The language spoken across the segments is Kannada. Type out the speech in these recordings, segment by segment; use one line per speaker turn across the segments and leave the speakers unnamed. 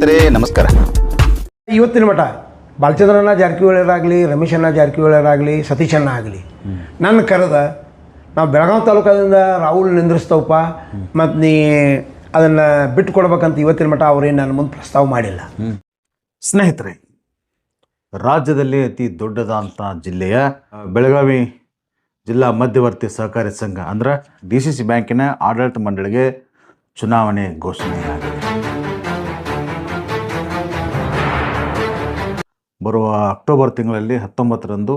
ಸ್ನೇಹಿತರೆ ನಮಸ್ಕಾರ.
ಇವತ್ತಿನ ಮಠ ಬಾಲಚಂದ್ರನ ಜಾರಕಿಹೊಳಿಯರಾಗಲಿ ರಮೇಶಣ್ಣ ಜಾರಕಿಹೊಳಿಯರಾಗಲಿ ಸತೀಶಣ್ಣ ಆಗಲಿ. ನನ್ನ ಕರೆದ ನಾವು ಬೆಳಗಾವಿ ತಾಲೂಕದಿಂದ ರಾಹುಲ್ ನಿಂದ್ರಿಸ್ತವಪ್ಪ ಮತ್ತು ನೀ ಅದನ್ನು ಬಿಟ್ಟು ಕೊಡ್ಬೇಕಂತ ಇವತ್ತಿನ ಮಠ ಅವರೇನು ನನ್ನ ಮುಂದೆ ಪ್ರಸ್ತಾವ ಮಾಡಿಲ್ಲ.
ಸ್ನೇಹಿತರೆ ರಾಜ್ಯದಲ್ಲಿ ಅತಿ ದೊಡ್ಡದಾದಂಥ ಜಿಲ್ಲೆಯ ಬೆಳಗಾವಿ ಜಿಲ್ಲಾ ಮಧ್ಯವರ್ತಿ ಸಹಕಾರಿ ಸಂಘ ಅಂದ್ರೆ ಡಿ ಸಿ ಸಿ ಬ್ಯಾಂಕಿನ ಆಡಳಿತ ಮಂಡಳಿಗೆ ಚುನಾವಣೆ ಘೋಷಣೆಯಾಗಿದೆ. ಬರುವ ಅಕ್ಟೋಬರ್ ತಿಂಗಳಲ್ಲಿ ಹತ್ತೊಂಬತ್ತರಂದು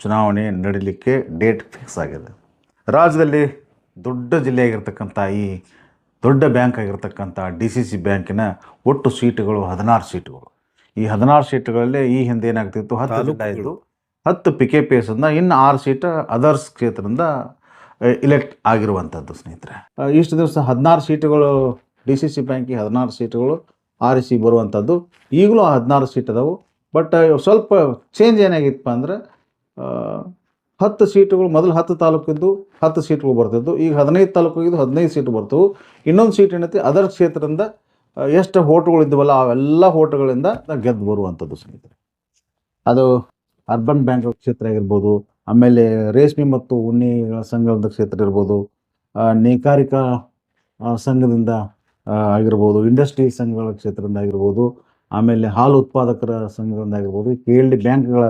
ಚುನಾವಣೆ ನಡೀಲಿಕ್ಕೆ ಡೇಟ್ ಫಿಕ್ಸ್ ಆಗಿದೆ. ರಾಜ್ಯದಲ್ಲಿ ದೊಡ್ಡ ಜಿಲ್ಲೆಯಾಗಿರ್ತಕ್ಕಂಥ ಈ ದೊಡ್ಡ ಬ್ಯಾಂಕ್ ಆಗಿರ್ತಕ್ಕಂಥ ಡಿ ಸಿ ಸಿ ಬ್ಯಾಂಕಿನ ಒಟ್ಟು ಸೀಟುಗಳು ಹದಿನಾರು ಸೀಟುಗಳು. ಈ ಹದಿನಾರು ಸೀಟುಗಳಲ್ಲಿ ಈ ಹಿಂದೆ ಏನಾಗ್ತಿತ್ತು? ಹತ್ತು ಇದ್ದು ಹತ್ತು ಪಿ ಕೆ ಪಿ ಎಸ್ಸಿಂದ ಇನ್ನು ಆರು ಸೀಟ್ ಅದರ್ಸ್ ಕ್ಷೇತ್ರದಿಂದ ಇಲೆಕ್ಟ್ ಆಗಿರುವಂಥದ್ದು ಸ್ನೇಹಿತರೆ. ಇಷ್ಟು ದಿವಸ ಹದಿನಾರು ಸೀಟುಗಳು ಡಿ ಸಿ ಸಿ ಬ್ಯಾಂಕಿಗೆ ಹದಿನಾರು ಸೀಟುಗಳು ಆರಿಸಿ ಬರುವಂಥದ್ದು. ಈಗಲೂ ಆ ಹದಿನಾರು ಸೀಟ್ ಅದಾವು. ಬಟ್ ಸ್ವಲ್ಪ ಚೇಂಜ್ ಏನಾಗಿತ್ತಪ್ಪ ಅಂದ್ರೆ ಹತ್ತು ಸೀಟುಗಳು ಮೊದಲು ಹತ್ತು ತಾಲೂಕಿದ್ದು ಹತ್ತು ಸೀಟ್ಗಳು ಬರ್ತಿದ್ದು ಈಗ ಹದಿನೈದು ತಾಲೂಕಿದ್ದು ಹದಿನೈದು ಸೀಟು ಬರ್ತವು ಇನ್ನೊಂದು ಸೀಟ್ ಏನೈತಿ, ಅದರ ಕ್ಷೇತ್ರದಿಂದ ಎಷ್ಟು ಹೋಟ್ಗಳು ಇದ್ದವಲ್ಲ ಅವೆಲ್ಲ ಹೋಟುಗಳಿಂದ ಗೆದ್ದು ಬರುವಂಥದ್ದು ಸ್ನೇಹಿತರೆ. ಅದು ಅರ್ಬನ್ ಬ್ಯಾಂಕ್ ಕ್ಷೇತ್ರ ಆಗಿರ್ಬೋದು, ಆಮೇಲೆ ರೇಷ್ಮೆ ಮತ್ತು ಉಣ್ಣೆಗಳ ಸಂಘದ ಕ್ಷೇತ್ರ ಇರ್ಬೋದು ನೇಕಾರಿಕಾ ಸಂಘದಿಂದ ಆಗಿರ್ಬೋದು ಇಂಡಸ್ಟ್ರಿ ಸಂಘಗಳ ಕ್ಷೇತ್ರದಿಂದ ಆಗಿರ್ಬೋದು ಆಮೇಲೆ ಹಾಲು ಉತ್ಪಾದಕರ ಸಂಘದಿಂದ ಆಗಿರ್ಬೋದು, ಕೆ ಎಲ್ ಡಿ ಬ್ಯಾಂಕ್ಗಳ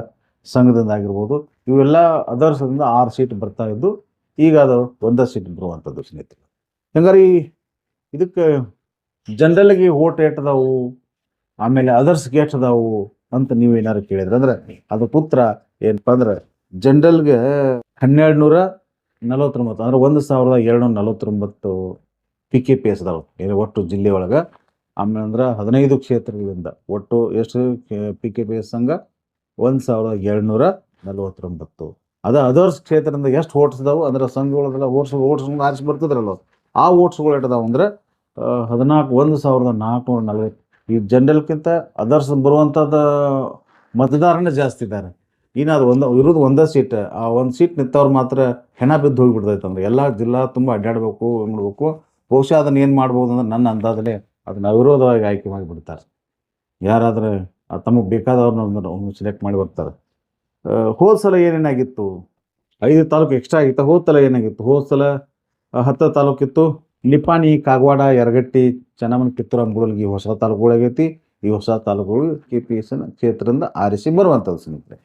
ಸಂಘದಿಂದ ಆಗಿರ್ಬೋದು, ಇವೆಲ್ಲ ಅದರ್ಸದಿಂದ ಆರು ಸೀಟ್ ಬರ್ತಾ ಇದ್ದು, ಈಗ ಅದು ಒಂದೇ ಸೀಟ್ ಬರುವಂಥದ್ದು ಸ್ನೇಹಿತರು. ಹಂಗಾರೆ ಈ ಇದಕ್ಕೆ ಜನರಲ್ಗೆ ಓಟ್ ಏಟದಾವು ಆಮೇಲೆ ಅದರ್ಸ್ಗೆ ಎಷ್ಟು ಅದಾವು ಅಂತ ನೀವು ಏನಾರು ಕೇಳಿದ್ರೆ, ಅಂದ್ರೆ ಅದು ಪುತ್ರ ಏನಪ್ಪ ಅಂದ್ರೆ ಜನರಲ್ಗೆ ಹನ್ನೆರಡು ನೂರ ನಲವತ್ತೊಂಬತ್ತು, ಅಂದ್ರೆ ಒಂದು ಸಾವಿರದ ಏಳ್ನೂರ ನಲವತ್ತೊಂಬತ್ತು ಪಿ ಕೆ ಪಿ ಎಸ್ ಅದಾವೆ ಒಟ್ಟು ಜಿಲ್ಲೆ ಒಳಗೆ. ಆಮೇಲೆ ಅಂದ್ರೆ ಹದಿನೈದು ಕ್ಷೇತ್ರಗಳಿಂದ ಒಟ್ಟು ಎಷ್ಟು ಪಿ ಕೆ ಪಿ ಎಸ್ ಸಂಘ? ಒಂದು ಸಾವಿರದ ಏಳ್ನೂರ ನಲವತ್ತೊಂಬತ್ತು. ಅದ ಅದರ್ಸ್ ಕ್ಷೇತ್ರದಿಂದ ಎಷ್ಟು ಓಟ್ಸ್ ಅದಾವು ಅಂದ್ರೆ ಸಂಘಗಳೆಲ್ಲ ಓಟ್ಸ್ ಓಟ್ಸ್ ಆರಿಸಿ ಬರ್ತದ್ರಲ್ಲ. ಆ ಓಟ್ಸ್ಗಳು ಎಟ್ಟದಾವು ಅಂದ್ರೆ ಹದಿನಾಲ್ಕು, ಒಂದು ಸಾವಿರದ ನಾಲ್ಕುನೂರ ನಲವತ್ತು ಈ ಜನರಲ್ಕಿಂತ ಅದರ್ಸ್ ಬರುವಂಥದ್ದು ಮತದಾರನೇ ಜಾಸ್ತಿ ಇದ್ದಾರೆ ಇನ್ನು ಅದು ಒಂದು, ಇರೋದು ಒಂದೇ ಸೀಟ್ ಆ ಒಂದು ಸೀಟ್ ನಿಂತವ್ರು ಮಾತ್ರ ಹೆಣ ಬಿದ್ದು ಹೋಗಿಬಿಡ್ತೈತೆ ಅಂದ್ರೆ ಎಲ್ಲ ಜಿಲ್ಲಾ ತುಂಬ ಅಡ್ಡಾಡಬೇಕು ನೋಡ್ಬೇಕು ಬಹುಶಃ ಅದನ್ನ ಏನು ಮಾಡ್ಬೋದು ಅಂದ್ರೆ ನನ್ನ ಅಂದಾಜಲ್ಲಿ ಅದನ್ನ ಅವಿರೋಧವಾಗಿ ಆಯ್ಕೆ ಮಾಡಿಬಿಡ್ತಾರೆ. ಯಾರಾದ್ರೆ ತಮಗೆ ಬೇಕಾದವ್ರನ್ನ ಸೆಲೆಕ್ಟ್ ಮಾಡಿ ಬರ್ತಾರೆ. ಹೋದ ಸಲ ಏನೇನಾಗಿತ್ತು? ಐದು ತಾಲೂಕು ಎಕ್ಸ್ಟ್ರಾ ಆಗಿತ್ತು. ಹೋದ ಸಲ ಏನಾಗಿತ್ತು? ಹೋದ ಸಲ ಹತ್ತು ತಾಲೂಕಿತ್ತು. ನಿಪಾಣಿ, ಕಾಗವಾಡ, ಯರಗಟ್ಟಿ, ಚೆನ್ನಮ್ಮನ, ಕಿತ್ತೂರು ಈ ಹೊಸ ತಾಲೂಕುಗಳಾಗೈತಿ. ಈ ಹೊಸ ತಾಲೂಕುಗಳು ಕೆ ಪಿ ಎಸ್ ಕ್ಷೇತ್ರದಿಂದ ಆರಿಸಿ ಬರುವಂಥದ್ದು ಸ್ನೇಹಿತರೆ.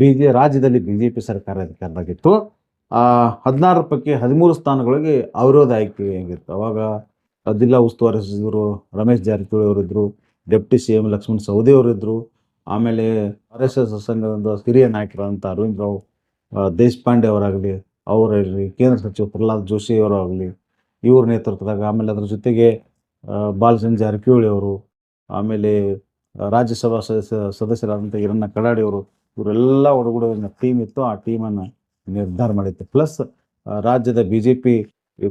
ಬಿ ಜೆ ರಾಜ್ಯದಲ್ಲಿ ಬಿ ಜೆ ಪಿ ಸರ್ಕಾರ ಅಧಿಕಾರದಾಗಿತ್ತು ಹದಿನಾರು ಪೈಕಿ ಹದಿಮೂರು ಸ್ಥಾನಗಳಿಗೆ ಅವಿರೋಧ ಆಯ್ಕೆ ಆಗಿತ್ತು. ಅವಾಗ ಜಿಲ್ಲಾ ಉಸ್ತುವಾರಿ ಸಚಿವರು Ramesh Jarkiholi ಅವರಿದ್ದರು deputy C M Laxman Savadi ಅವರಿದ್ದರು ಆಮೇಲೆ ಆರ್ ಎಸ್ ಎಸ್ ಸಂಘದ ಹಿರಿಯ ನಾಯಕರಾದಂಥ ಅರವಿಂದ್ ರಾವ್ ದೇಶಪಾಂಡೆ ಅವರಾಗಲಿ ಅವರಾಗಲಿ ಕೇಂದ್ರ ಸಚಿವ ಪ್ರಹ್ಲಾದ್ ಜೋಶಿ ಅವರಾಗಲಿ, ಇವ್ರ ನೇತೃತ್ವದಾಗ, ಆಮೇಲೆ ಅದರ ಜೊತೆಗೆ ಬಾಲಚಂದ್ರ ಜಾರಕಿಹೊಳಿ ಅವರು, ಆಮೇಲೆ ರಾಜ್ಯಸಭಾ ಸದಸ್ಯ, ಸದಸ್ಯರಾದಂಥ ಹಿರಣ್ಣ ಕಡಾಡಿ ಅವರು, ಇವರೆಲ್ಲ ಒಳಗಡೆ ಟೀಮ್ ಇತ್ತು, ಆ ಟೀಮನ್ನು ನಿರ್ಧಾರ ಮಾಡಿತ್ತು. ಪ್ಲಸ್ ರಾಜ್ಯದ ಬಿ ಜೆ ಪಿ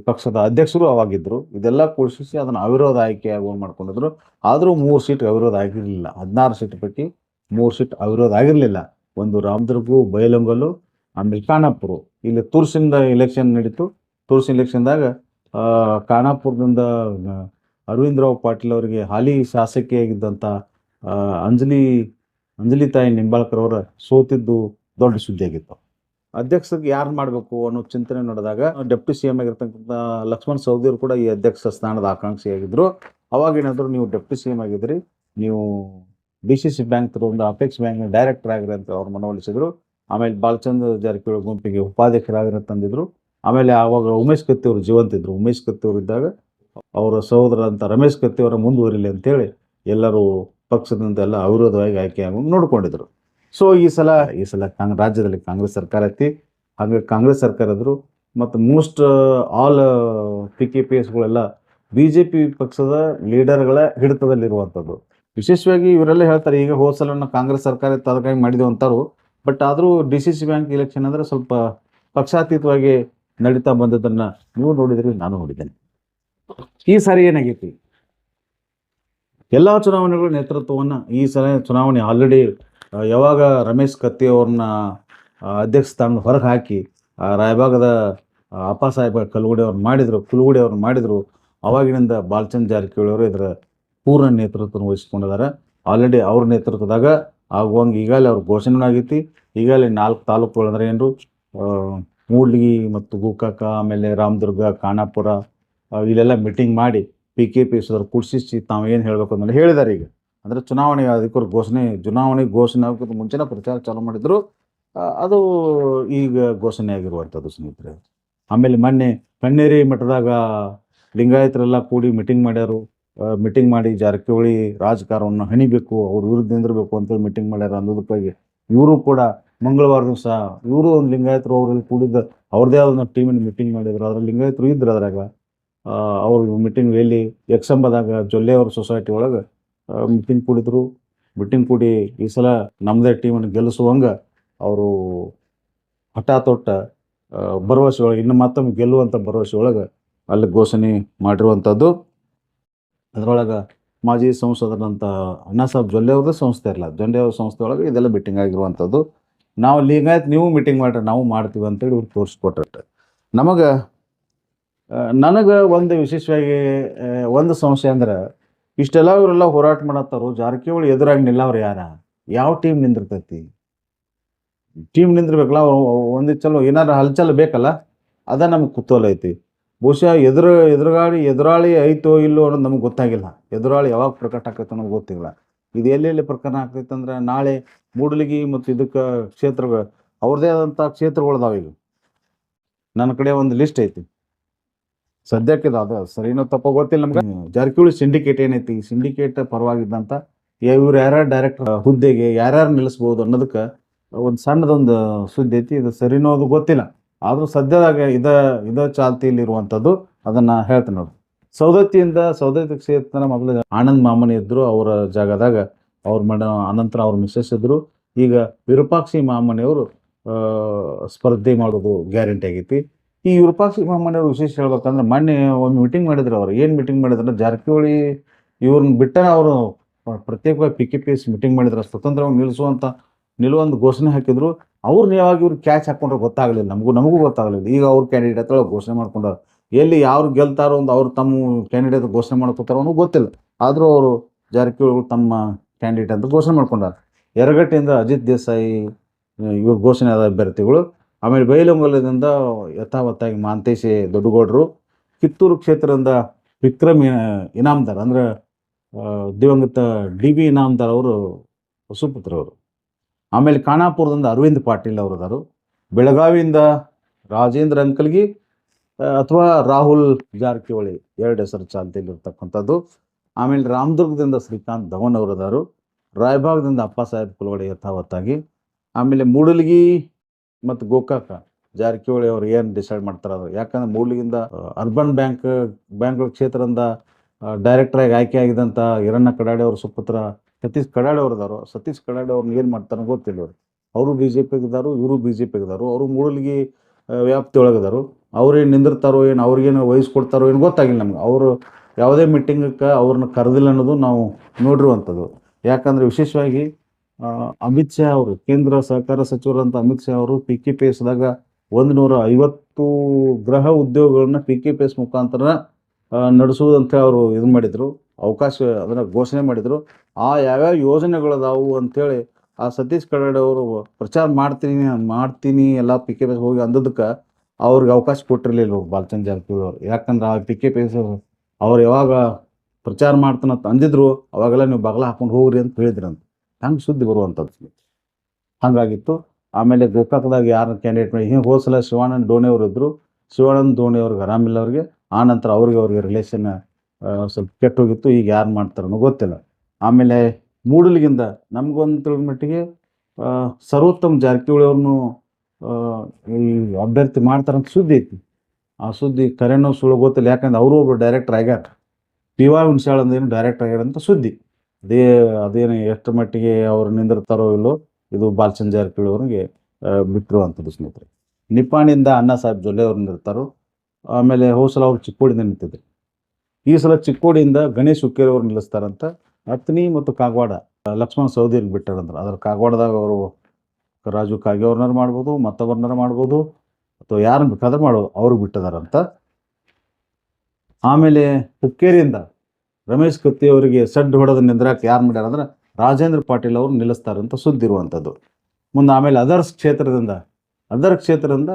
ಪಕ್ಷದ ಅಧ್ಯಕ್ಷರು ಅವಾಗಿದ್ದರು ಇದೆಲ್ಲ ಕೂಡಿಸಿ ಅದನ್ನು ಅವಿರೋಧ ಆಯ್ಕೆ ಆಗೋ ಮಾಡ್ಕೊಂಡಿದ್ರು. ಆದರೂ ಮೂರು ಸೀಟ್ ಅವಿರೋಧ ಆಗಿರಲಿಲ್ಲ. ಹದಿನಾರು ಸೀಟ್ ಪೈಕಿ ಮೂರು ಸೀಟ್ ಅವಿರೋಧ ಆಗಿರಲಿಲ್ಲ. ಒಂದು ರಾಮದುರ್ಗು ಬಯಲಂಗಲು ಆಮೇಲೆ ಖಾನಾಪುರ. ಇಲ್ಲಿ ತುರ್ಸಿಂದ ಇಲೆಕ್ಷನ್ ನಡೀತು. ತುರ್ಸಿ ಇಲೆಕ್ಷನ್ದಾಗ ಆ, ಖಾನಾಪುರದಿಂದ ಆ, ಅರವಿಂದ್ ರಾವ್ ಪಾಟೀಲ್ ಅವರಿಗೆ ಹಾಲಿ ಶಾಸಕಿಯಾಗಿದ್ದಂಥ ಆ, ಅಂಜಲಿ ಅಂಜಲಿ ತಾಯಿ ನಿಂಬಾಳ್ಕರ್ ಅವರ ಸೋತಿದ್ದು ದೊಡ್ಡ ಸುದ್ದಿ ಆಗಿತ್ತು ಅಧ್ಯಕ್ಷರಿಗೆ ಯಾರು ಮಾಡಬೇಕು ಅನ್ನೋ ಚಿಂತನೆ ನಡೆದಾಗ ಡೆಪ್ಟಿ ಸಿ ಎಂ ಆಗಿರ್ತಕ್ಕಂಥ ಲಕ್ಷ್ಮಣ್ ಸವದಿ ಅವರು ಕೂಡ ಈ ಅಧ್ಯಕ್ಷ ಸ್ಥಾನದ ಆಕಾಂಕ್ಷಿಯಾಗಿದ್ದರು ಅವಾಗ ಏನಾದ್ರು ನೀವು ಡೆಪ್ಟಿ ಸಿ ಎಂ ಆಗಿದ್ರಿ ನೀವು ಡಿ ಸಿ ಸಿ ಬ್ಯಾಂಕ್ ಒಂದು ಅಪೆಕ್ಸ್ ಬ್ಯಾಂಕ್ ಡೈರೆಕ್ಟರ್ ಆಗಿರಿ ಅಂತ ಅವ್ರು ಮನವೊಲಿಸಿದ್ರು. ಆಮೇಲೆ ಬಾಲಚಂದ್ರ ಜಾರಕಿಹೊಳಿ ಗುಂಪಿಗೆ ಉಪಾಧ್ಯಕ್ಷರಾಗಿರೋ ತಂದಿದ್ರು. ಆಮೇಲೆ ಆವಾಗ ಉಮೇಶ್ ಕತ್ತಿ ಅವರು ಜೀವಂತ ಇದ್ರು. ಉಮೇಶ್ ಕತ್ತಿ ಅವರು ಇದ್ದಾಗ ಅವರ ಸಹೋದರ ಅಂತ ರಮೇಶ್ ಕತ್ತಿ ಅವರ ಮುಂದುವರಿಲಿ ಅಂತೇಳಿ ಎಲ್ಲರೂ ಪಕ್ಷದಿಂದ ಎಲ್ಲ ಅವಿರೋಧವಾಗಿ ಆಯ್ಕೆ ಆಗಿ ನೋಡ್ಕೊಂಡಿದ್ರು. ಸೊ ಈ ಸಲ ಈ ಸಲ ಕಾಂಗ್, ರಾಜ್ಯದಲ್ಲಿ ಕಾಂಗ್ರೆಸ್ ಸರ್ಕಾರ ಐತಿ. ಹಾಗೆ ಕಾಂಗ್ರೆಸ್ ಸರ್ಕಾರ ಇದ್ರು ಮತ್ತು most all P K P ಎಸ್ಗಳೆಲ್ಲ B J P ಪಕ್ಷದ ಲೀಡರ್ಗಳ ಹಿಡಿತದಲ್ಲಿರುವಂಥದ್ದು. ವಿಶೇಷವಾಗಿ ಇವರೆಲ್ಲ ಹೇಳ್ತಾರೆ, ಈಗ ಹೋದ ಸಲ ಕಾಂಗ್ರೆಸ್ ಸರ್ಕಾರ ಇತ್ತು, ಅದಕ್ಕಾಗಿ ಅಂತಾರು. ಬಟ್ ಆದರೂ D C C bank election ಅಂದರೆ ಸ್ವಲ್ಪ ಪಕ್ಷಾತೀತವಾಗಿ ನಡೀತಾ ಬಂದದನ್ನು ನೀವು ನೋಡಿದ್ರಿ, ನಾನು ನೋಡಿದ್ದೇನೆ. ಈ ಸಾರಿ ಏನಾಗೈತಿ? ಎಲ್ಲ ಚುನಾವಣೆಗಳ ನೇತೃತ್ವವನ್ನು ಈ ಸಲ ಚುನಾವಣೆ ಆಲ್ರೆಡಿ ಯಾವಾಗ ರಮೇಶ್ ಕತ್ತಿ ಅವ್ರನ್ನ ಅಧ್ಯಕ್ಷ ಸ್ಥಾನದ ಹೊರಗೆ ಹಾಕಿ ಆ, ರಾಯಬಾಗದ ಅಪ್ಪ ಸಾಹೇಬ ಕಲ್ಗುಡಿ ಅವ್ರನ್ನ ಮಾಡಿದರು ಕುಲಗುಡಿ ಅವ್ರನ್ನ ಮಾಡಿದರು ಅವಾಗಿನಿಂದ ಬಾಲಚಂದ್ರ ಜಾರಕಿಹೊಳಿ ಅವರು ಇದರ ಪೂರ್ಣ ನೇತೃತ್ವ ವಹಿಸ್ಕೊಂಡಿದ್ದಾರೆ. ಆಲ್ರೆಡಿ ಅವ್ರ ನೇತೃತ್ವದಾಗ ಆಗುವಂಗೆ ಈಗಾಗಲೇ ಅವ್ರ ಘೋಷಣೆ ಆಗೈತಿ ಈಗಾಗಲೇ ನಾಲ್ಕು ತಾಲೂಕುಗಳಂದ್ರೆ ಏನು? ಮೂಡ್ಲಿಗಿ ಮತ್ತು ಗೋಕಾಕ ಆಮೇಲೆ ರಾಮದುರ್ಗ ಖಾನಾಪುರ ಇಲ್ಲೆಲ್ಲ ಮೀಟಿಂಗ್ ಮಾಡಿ ಪಿ ಕೆ ಪಿ ಎಸ್ ಕುಡಿಸಿ ತಾವು ಏನು ಹೇಳಬೇಕು ಅಂತ ಹೇಳಿದ್ದಾರೆ ಈಗ. ಅಂದರೆ ಚುನಾವಣೆ ಅಧಿಕೃತ ಘೋಷಣೆ, ಚುನಾವಣೆ ಘೋಷಣೆ ಆಗೋಕ್ಕಿಂತ ಮುಂಚೆನೇ ಪ್ರಚಾರ ಚಾಲೂ ಮಾಡಿದ್ರು. ಅದು ಈಗ ಘೋಷಣೆ ಆಗಿರುವಂಥದ್ದು ಸ್ನೇಹಿತರೆ. ಆಮೇಲೆ ಮೊನ್ನೆ ಕಣ್ಣೇರಿ ಮಠದಾಗ ಲಿಂಗಾಯತರೆಲ್ಲ ಕೂಡಿ ಮೀಟಿಂಗ್ ಮಾಡ್ಯಾರು. ಮೀಟಿಂಗ್ ಮಾಡಿ ಜಾರಕಿಹೊಳಿ ರಾಜಕಾರಣವನ್ನು ಹಣಿಬೇಕು, ಅವ್ರ ವಿರುದ್ಧ ನಿಂದಿರಬೇಕು ಅಂತೇಳಿ ಮೀಟಿಂಗ್ ಮಾಡ್ಯಾರ ಅನ್ನೋದಕ್ಕಾಗಿ ಇವರು ಕೂಡ ಮಂಗಳವಾರ ದಿವಸ ಇವರು ಒಂದು ಲಿಂಗಾಯತರು ಅವರಲ್ಲಿ ಕೂಡಿದ್ದ ಅವ್ರದ್ದೇ ಆದ ಟೀಮಿನ ಮೀಟಿಂಗ್ ಮಾಡಿದ್ರು. ಅದ್ರಲ್ಲಿ ಲಿಂಗಾಯತರು ಇದ್ರು ಅದ್ರಾಗ. ಅವ್ರ ಮೀಟಿಂಗ್ ಎಲ್ಲಿ ಎಕ್ಸಂಬದಾಗ ಜೊಲ್ಲೆ ಅವ್ರ ಸೊಸೈಟಿ ಒಳಗೆ ಮೀಟಿಂಗ್ ಕೂಡಿದ್ರು. ಮೀಟಿಂಗ್ ಕೂಡಿ ಈ ಸಲ ನಮ್ಮದೇ ಟೀಮನ್ನು ಗೆಲ್ಲಿಸುವಂಗೆ ಅವರು ಹಠಾತೊಟ್ಟ ತೊಟ್ಟ ಭರವಸೆ ಒಳಗೆ, ಇನ್ನು ಮತ್ತೊಮ್ಮೆ ಗೆಲ್ಲುವಂಥ ಭರವಸೆ ಒಳಗೆ ಅಲ್ಲಿ ಘೋಷಣೆ ಮಾಡಿರುವಂಥದ್ದು ಅದರೊಳಗೆ ಮಾಜಿ ಸಂಸದರಂಥ ಅಣ್ಣಾಸಾಬ್ ಜೊಲ್ಲೆ ಅವ್ರದ್ದು ಸಂಸ್ಥೆ ಇರಲ್ಲ ಜೊಲ್ಲೆ ಅವ್ರ ಸಂಸ್ಥೆ ಒಳಗೆ ಇದೆಲ್ಲ ಮೀಟಿಂಗ್ ಆಗಿರುವಂಥದ್ದು ನಾವು ಲಿಂಗಾಯತ್ ನೀವು ಮೀಟಿಂಗ್ ಮಾಡ್ರಿ, ನಾವು ಮಾಡ್ತೀವಿ ಅಂತೇಳಿ ಇವ್ರು ತೋರಿಸ್ಕೊಟ್ರಟ್ಟ ನಮಗೆ ನನಗೆ ಒಂದು ವಿಶೇಷವಾಗಿ ಒಂದು ಸಮಸ್ಯೆ ಅಂದ್ರೆ ಇಷ್ಟೆಲ್ಲ ಇವರೆಲ್ಲ ಹೋರಾಟ ಮಾಡತ್ತಾರು? ಜಾರಕಿಹೊಳಿ ಎದುರಾಗಿ ನಿಲ್ಲವ್ರು ಯಾರ? ಯಾವ ಟೀಮ್ ನಿಂದಿರ್ತೈತಿ? ಟೀಮ್ ನಿಂದಿರ್ಬೇಕಲ್ಲ ಒಂದು ಚಲೋ ಏನಾರು ಹಲ್ಚಲ್ ಬೇಕಲ್ಲ, ಅದ ನಮ್ಗೆ ಕುತೂಹಲ ಐತಿ. ಬಹುಶಃ ಎದುರು ಎದುರುಗಾಳಿ ಎದುರಾಳಿ ಐತೋ ಇಲ್ಲೋ ಅನ್ನೋದು ನಮ್ಗೆ ಗೊತ್ತಾಗಿಲ್ಲ. ಎದುರಾಳಿ ಯಾವಾಗ ಪ್ರಕಟ ಆಕೈತೆ ಅನ್ನೋದು ಗೊತ್ತಿಲ್ಲ. ಇದು ಎಲ್ಲೆಲ್ಲಿ ಪ್ರಕರಣ ಆಗ್ತೈತೆ ಅಂದ್ರೆ ನಾಳೆ ಮೂಡಲಿಗಿ ಮತ್ತು ಇದಕ್ಕೆ ಕ್ಷೇತ್ರಗಳು ಅವ್ರದ್ದೇ ಆದಂಥ ಕ್ಷೇತ್ರಗಳು ಅದಾವ ಈಗ. ನನ್ನ ಕಡೆ ಒಂದು ಲಿಸ್ಟ್ ಐತಿ. ಸದ್ಯಕ್ಕೆ ಅದು ಸರಿನೋ ತಪ್ಪೋ ಗೊತ್ತಿಲ್ಲ ನಮ್ಗೆ. ಜಾರಕಿಹೊಳಿ ಸಿಂಡಿಕೇಟ್ ಏನೈತಿ? ಸಿಂಡಿಕೇಟ್ ಪರವಾಗಿದ್ದಂತ ಇವ್ರು ಯಾರ್ಯಾರು ಡೈರೆಕ್ಟರ್ ಹುದ್ದೆಗೆ ಯಾರ್ಯಾರು ನಿಲ್ಲಿಸ್ಬೋದು ಅನ್ನೋದಕ್ಕೆ ಒಂದು ಸಣ್ಣದೊಂದು ಸುದ್ದಿ ಐತಿ. ಇದು ಸರಿನೋ ಅದು ಗೊತ್ತಿಲ್ಲ. ಆದರೂ ಸದ್ಯದಾಗ ಇದ ಇದ ಚಾಲ್ತಿಯಲ್ಲಿ ಇರುವಂಥದ್ದು ಅದನ್ನ ಹೇಳ್ತೀನಿ ನೋಡಿ. ಸೌದತ್ತಿಯಿಂದ ಸೌದತ್ತಿ ಕ್ಷೇತ್ರ ಮೊದಲು ಆನಂದ್ ಮಾಮನಿ ಇದ್ದರು ಅವರ ಜಾಗದಾಗ ಅವ್ರ ಮಡ, ಅನಂತರ ಅವ್ರ ಮಿಸ್ಸಸ್ ಇದ್ದರು ಈಗ ವಿರೂಪಾಕ್ಷಿ ಮಾಮನಿಯವರು ಸ್ಪರ್ಧೆ ಮಾಡೋದು ಗ್ಯಾರಂಟಿ ಆಗೈತಿ. ಈ ವಿರೂಪಾಕ್ಷ ಮಾಮನಿಯವರು ವಿಶೇಷ ಹೇಳ್ಬೇಕಂದ್ರೆ ಮೊನ್ನೆ ಒಂದು ಮೀಟಿಂಗ್ ಮಾಡಿದ್ರು ಅವ್ರು. ಏನು ಮೀಟಿಂಗ್ ಮಾಡಿದ್ರು? ಜಾರಕಿಹೊಳಿ ಇವ್ರನ್ನ ಬಿಟ್ಟರೆ ಅವರು ಪ್ರತ್ಯೇಕವಾಗಿ P K P S meeting ಮಾಡಿದ್ರು ಸ್ವತಂತ್ರವಾಗಿ ನಿಲ್ಲಿಸುವಂಥ ನಿಲ್ಲುವಂತ ಘೋಷಣೆ ಹಾಕಿದ್ರು. ಅವ್ರನ್ನ ಯಾವಾಗ ಇವ್ರು ಕ್ಯಾಚ್ ಹಾಕೊಂಡ್ರೆ ಗೊತ್ತಾಗಲಿಲ್ಲ. ನಮಗೂ ನಮಗೂ ಗೊತ್ತಾಗಲಿಲ್ಲ. ಈಗ ಅವ್ರ ಕ್ಯಾಂಡಿಡೇಟ್ ಒಳಗೆ ಘೋಷಣೆ ಮಾಡ್ಕೊಂಡಾರ ಎಲ್ಲಿ ಯಾರು ಗೆಲ್ತಾರೋ ಒಂದು ಅವ್ರು ತಮ್ಮ ಕ್ಯಾಂಡಿಡೇಟ್ ಘೋಷಣೆ ಮಾಡ್ಕೊತಾರೋ ಅನ್ನೋ ಗೊತ್ತಿಲ್ಲ. ಆದರೂ ಅವರು ಜಾರಕಿಹೊಳಿ ತಮ್ಮ ಕ್ಯಾಂಡಿಡೇಟ್ ಅಂತ ಘೋಷಣೆ ಮಾಡ್ಕೊಂಡಾರ ಎರಗಟ್ಟಿಯಿಂದ ಅಜಿತ್ ದೇಸಾಯಿ, ಇವ್ರ ಘೋಷಣೆ ಆದ ಅಭ್ಯರ್ಥಿಗಳು ಆಮೇಲೆ ಬೈಲಹೊಂಗಲದಿಂದ ಯಥಾವತ್ತಾಗಿ ಮಾಂತೇಶಿ ದೊಡ್ಡಗೌಡರು ಕಿತ್ತೂರು ಕ್ಷೇತ್ರದಿಂದ ವಿಕ್ರಮ್ ಇನ- ಇನಾಮ್ದಾರ್ ಅಂದ್ರೆ ದಿವಂಗತ ಡಿ ವಿ ಇನಾಮ್ದಾರ್ ಅವರು ಸುಪುತ್ರವರು ಆಮೇಲೆ ಖಾನಾಪುರದಿಂದ ಅರವಿಂದ್ ಪಾಟೀಲ್ ಅವರು ಅದಾರು ಬೆಳಗಾವಿಯಿಂದ ರಾಜೇಂದ್ರ ಅಂಕಲ್ಗಿ ಅಥವಾ ರಾಹುಲ್ ಜಾರಕಿಹೊಳಿ, ಎರಡು ಹೆಸರು ಚಾಲ್ತಿಯಲ್ಲಿ ಇರ್ತಕ್ಕಂಥದ್ದು ಆಮೇಲೆ ರಾಮದುರ್ಗದಿಂದ ಶ್ರೀಕಾಂತ್ ಧವನ್ ಅವರು ಅದಾರು ರಾಯಭಾಗದಿಂದ ಅಪ್ಪ ಸಾಹೇಬ್ ಕುಲಗಡೆ ಯಥಾವತ್ತಾಗಿ. ಆಮೇಲೆ ಮೂಡಲಗಿ ಮತ್ತು ಗೋಕಾಕ, ಜಾರಕಿಹೊಳಿ ಅವ್ರು ಏನು ಡಿಸೈಡ್ ಮಾಡ್ತಾರೆ ಅದು ಯಾಕಂದ್ರೆ ಮೂಲಿಗಿಂದ ಅರ್ಬನ್ ಬ್ಯಾಂಕ್ ಬ್ಯಾಂಕ್ಗಳ ಕ್ಷೇತ್ರದಿಂದ ಡೈರೆಕ್ಟರಾಗಿ ಆಯ್ಕೆ ಆಗಿದಂಥ ಹಿರಣ್ಣ ಕಡಾಡಿ ಅವ್ರ ಸುಪುತ್ರ ಸತೀಶ್ ಕಡಾಡಿ ಅವ್ರು ಇದಾರು ಸತೀಶ್ ಕಡಾಡಿ ಅವ್ರನ್ನ ಏನು ಮಾಡ್ತಾರೋ ಗೊತ್ತಿಲ್ಲ ಅವ್ರು ಅವರು ಬಿ ಜೆ ಇವರು ಬಿ ಜೆ ಅವರು ಮೂಲಿಗೆ ವ್ಯಾಪ್ತಿ ಒಳಗಿದಾರು ಅವ್ರೇನು ನಿಂದಿರ್ತಾರೋ ಏನು ಅವ್ರಿಗೇನು ವಹಿಸ್ಕೊಡ್ತಾರೋ ಏನು ಗೊತ್ತಾಗಿಲ್ಲ ನಮ್ಗೆ. ಅವರು ಯಾವುದೇ ಮೀಟಿಂಗಕ್ಕೆ ಅವ್ರನ್ನ ಕರೆದಿಲ್ಲ ಅನ್ನೋದು ನಾವು ನೋಡಿರುವಂಥದ್ದು. ಯಾಕಂದರೆ ವಿಶೇಷವಾಗಿ ಅಮಿತ್ ಶಾ ಅವರು, ಕೇಂದ್ರ ಸಹಕಾರ ಸಚಿವರಂತ ಅಮಿತ್ ಶಾ ಅವರು ಪಿ ಕೆ ಪಿ ಎಸ್ದಾಗ ಒಂದು ನೂರ ಐವತ್ತು ಗೃಹ ಉದ್ಯೋಗಗಳನ್ನ ಪಿ ಕೆ ಪಿ ಎಸ್ ಮುಖಾಂತರ ನಡೆಸುವುದಂತ ಅವರು ಇದು ಮಾಡಿದರು, ಅವಕಾಶ ಅದನ್ನು ಘೋಷಣೆ ಮಾಡಿದರು. ಆ ಯಾವ್ಯಾವ ಯೋಜನೆಗಳದಾವು ಅಂಥೇಳಿ ಆ ಸತೀಶ್ ಕಡಾಡಿ ಅವರು ಪ್ರಚಾರ ಮಾಡ್ತೀನಿ ಮಾಡ್ತೀನಿ, ಎಲ್ಲ ಪಿ ಕೆ ಪಿ ಎಸ್ ಹೋಗಿ ಅಂದದಕ್ಕೆ ಅವ್ರಿಗೆ ಅವಕಾಶ ಕೊಟ್ಟಿರಲಿಲ್ಲ ಬಾಲಚಂದ್ರ ಜಾರಕಿಹೊಳಿ ಅವರು. ಯಾಕಂದ್ರೆ ಆ ಪಿ ಕೆ ಪಿ ಎಸ್ ಅವ್ರು ಯಾವಾಗ ಪ್ರಚಾರ ಮಾಡ್ತಾನಂತ ಅಂದಿದ್ರು, ಅವಾಗೆಲ್ಲ ನೀವು ಬಗಲ ಹಾಕೊಂಡು ಹೋಗ್ರಿ ಅಂತ ಹೇಳಿದ್ರಂತ. ಹಂಗೆ ಸುದ್ದಿ ಬರುವಂಥದ್ದು. ಹಾಗಾಗಿತ್ತು. ಆಮೇಲೆ ಗೋಕಾಕದಾಗ ಯಾರು ಕ್ಯಾಂಡಿಡೇಟ್ ಮಾಡಿ ಹಿಂಗೆ ಹೋದ ಸಲ ಶಿವಾನಂದ್ ಡೋಣೆ ಅವರು ಇದ್ದರು ಶಿವಾನಂದ್ ಡೋಣೆ ಅವ್ರಿಗೆ ಆರಾಮಿಲ್ಲ ಅವ್ರಿಗೆ ಆ ನಂತರ ಅವ್ರಿಗೆ ಅವ್ರಿಗೆ ರಿಲೇಷನ್ ಸ್ವಲ್ಪ ಕೆಟ್ಟೋಗಿತ್ತು ಈಗ ಯಾರು ಮಾಡ್ತಾರನೋ ಗೊತ್ತಿಲ್ಲ. ಆಮೇಲೆ ಮೂಡಲಿಗಿಂದ ನಮಗೊಂದು ಮಟ್ಟಿಗೆ ಸರ್ವೋತ್ತಮ್ ಜಾರಕಿಹೊಳಿ ಅವ್ರನ್ನು ಈ ಅಭ್ಯರ್ಥಿ ಮಾಡ್ತಾರಂತ ಸುದ್ದಿ ಐತಿ. ಆ ಸುದ್ದಿ ಕರೆನೋ ಸುಳ್ಳು ಗೊತ್ತಿಲ್ಲ. ಯಾಕಂದ್ರೆ ಅವರು ಒಬ್ರು ಡೈರೆಕ್ಟರ್ ಆಗ್ಯಾರ. ಪಿ ವಾಯ್ ಹುಣ್ಸಾಳ್ ಅಂದೇನು ಡೈರೆಕ್ಟರ್ ಸುದ್ದಿ. ಅದೇ, ಅದೇನು ಎಷ್ಟು ಮಟ್ಟಿಗೆ ಅವರು ನಿಂದಿರ್ತಾರೋ ಇಲ್ಲೋ, ಇದು ಬಾಲಚಂದ್ರ ಜಾರಕಿಹೊಳಿ ಅವ್ರಿಗೆ ಬಿಟ್ಟಿರುವಂಥದ್ದು ಸ್ನೇಹಿತರೆ. ನಿಪ್ಪಾಣಿಯಿಂದ ಅಣ್ಣಾ ಸಾಹೇಬ್ ಜೊಲ್ಲೆ ಅವ್ರು ನಿಂದಿರ್ತಾರೋ, ಆಮೇಲೆ ಹೋಸಲ ಅವ್ರು ಚಿಕ್ಕೋಡಿಯಿಂದ ನಿಂತಿದ್ರು. ಈ ಸಲ ಚಿಕ್ಕೋಡಿಯಿಂದ ಗಣೇಶ್ ಹುಕ್ಕೇರಿ ಅವ್ರು ನಿಲ್ಲಿಸ್ತಾರಂತ ಅತ್ನಿ ಮತ್ತು ಕಾಗವಾಡ, ಲಕ್ಷ್ಮಣ ಸೌದಿಯರ್ಗೆ ಬಿಟ್ಟಾರಂದ್ರೆ ಅದ್ರ. ಕಾಗವಾಡದಾಗ ಅವರು ರಾಜು ಕಾಗೆ ಅವ್ರನ್ನಾರು ಮಾಡ್ಬೋದು, ಮತ್ತೊಬ್ಬರನ್ನಾರು ಮಾಡ್ಬೋದು, ಅಥವಾ ಯಾರನ್ನ ಬೇಕಾದ್ರೆ ಮಾಡ್ಬೋದು ಅವ್ರಿಗೆ ಬಿಟ್ಟಿದಾರಂತ. ಆಮೇಲೆ ಹುಕ್ಕೇರಿಯಿಂದ ರಮೇಶ್ ಕತ್ತಿ ಅವರಿಗೆ ಸಡ್ಡು ಹೊಡೆದು ನಿಂದ್ರಾಕ್ ಯಾರು ಮಾಡ್ಯಾರ ಅಂದ್ರೆ ರಾಜೇಂದ್ರ ಪಾಟೀಲ್ ಅವರು ನಿಲ್ಲಿಸ್ತಾರಂತ ಸುದ್ದಿ ಇರುವಂಥದ್ದು. ಮುಂದೆ ಆಮೇಲೆ ಅದರ್ಸ್ ಕ್ಷೇತ್ರದಿಂದ, ಅದರ್ ಕ್ಷೇತ್ರದಿಂದ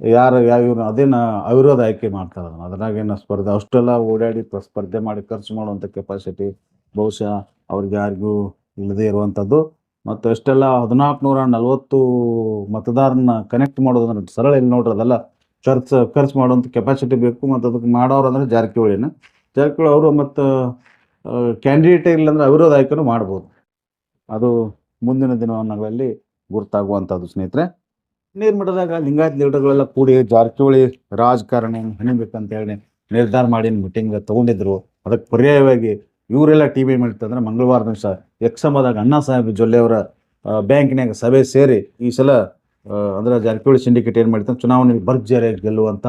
ಯಾರು ಯಾವ ಇವ್ರು ಅದೇನ ಅವಿರೋಧ ಆಯ್ಕೆ ಮಾಡ್ತಾರೆ ಅದನ್ನ. ಅದ್ರಾಗೇನು ಸ್ಪರ್ಧೆ, ಅಷ್ಟೆಲ್ಲ ಓಡಾಡಿ ಸ್ಪರ್ಧೆ ಮಾಡಿ ಖರ್ಚು ಮಾಡುವಂಥ ಕೆಪಾಸಿಟಿ ಬಹುಶಃ ಅವ್ರಿಗೆ ಯಾರಿಗೂ ಇಲ್ಲದೆ ಇರುವಂಥದ್ದು. ಮತ್ತು ಅಷ್ಟೆಲ್ಲ ಹದಿನಾಲ್ಕು ನೂರ ನಲ್ವತ್ತು ಮತದಾರನ ಕನೆಕ್ಟ್ ಮಾಡೋದಂದ್ರೆ ಸರಳ ಇಲ್ಲಿ ನೋಡ್ರಿ ಅದೆಲ್ಲ ಖರ್ಚು ಖರ್ಚು ಮಾಡುವಂಥ ಕೆಪಾಸಿಟಿ ಬೇಕು ಮತ್ತು ಅದಕ್ಕೆ ಮಾಡೋರು ಅಂದ್ರೆ ಜಾರಕಿಹೊಳಿನ. ಜಾರಕಿಹೊಳಿ ಅವರು ಮತ್ತು ಕ್ಯಾಂಡಿಡೇಟೇ ಇಲ್ಲಂದ್ರೆ ಅವಿರೋಧ ಆಯ್ಕೆನೂ ಮಾಡ್ಬೋದು. ಅದು ಮುಂದಿನ ದಿನಗಳಲ್ಲಿ ಗುರುತಾಗುವಂಥದ್ದು ಸ್ನೇಹಿತರೆ. ನೀರು ಮಟ್ಟದಾಗ ಲಿಂಗಾಯತ್ ಲೀಡರ್ಗಳೆಲ್ಲ ಕೂಡಿ ಜಾರಕಿಹೊಳಿ ರಾಜಕಾರಣಿ ಹಣಿಬೇಕಂತ ಹೇಳಿ ನಿರ್ಧಾರ ಮಾಡಿ ಮೀಟಿಂಗ್ ತಗೊಂಡಿದ್ರು. ಅದಕ್ಕೆ ಪರ್ಯಾಯವಾಗಿ ಇವರೆಲ್ಲ ಟಿ ವಿ ಮಾಡಿರ್ತಂದ್ರೆ ಮಂಗಳವಾರ ದಿವಸ ಎಕ್ಸಮದಾಗ ಅಣ್ಣಾ ಸಾಹೇಬ್ ಜೊಲ್ಲೆ ಅವರ ಬ್ಯಾಂಕ್ನಾಗ ಸಭೆ ಸೇರಿ ಈ ಸಲ ಅಂದ್ರೆ ಜಾರಕಿಹೊಳಿ ಸಿಂಡಿಕೇಟ್ ಏನು ಮಾಡಿರ್ತಾರೆ ಚುನಾವಣೆಯಲ್ಲಿ ಭರ್ಜರಿಯಾಗಿ ಗೆಲ್ಲುವಂಥ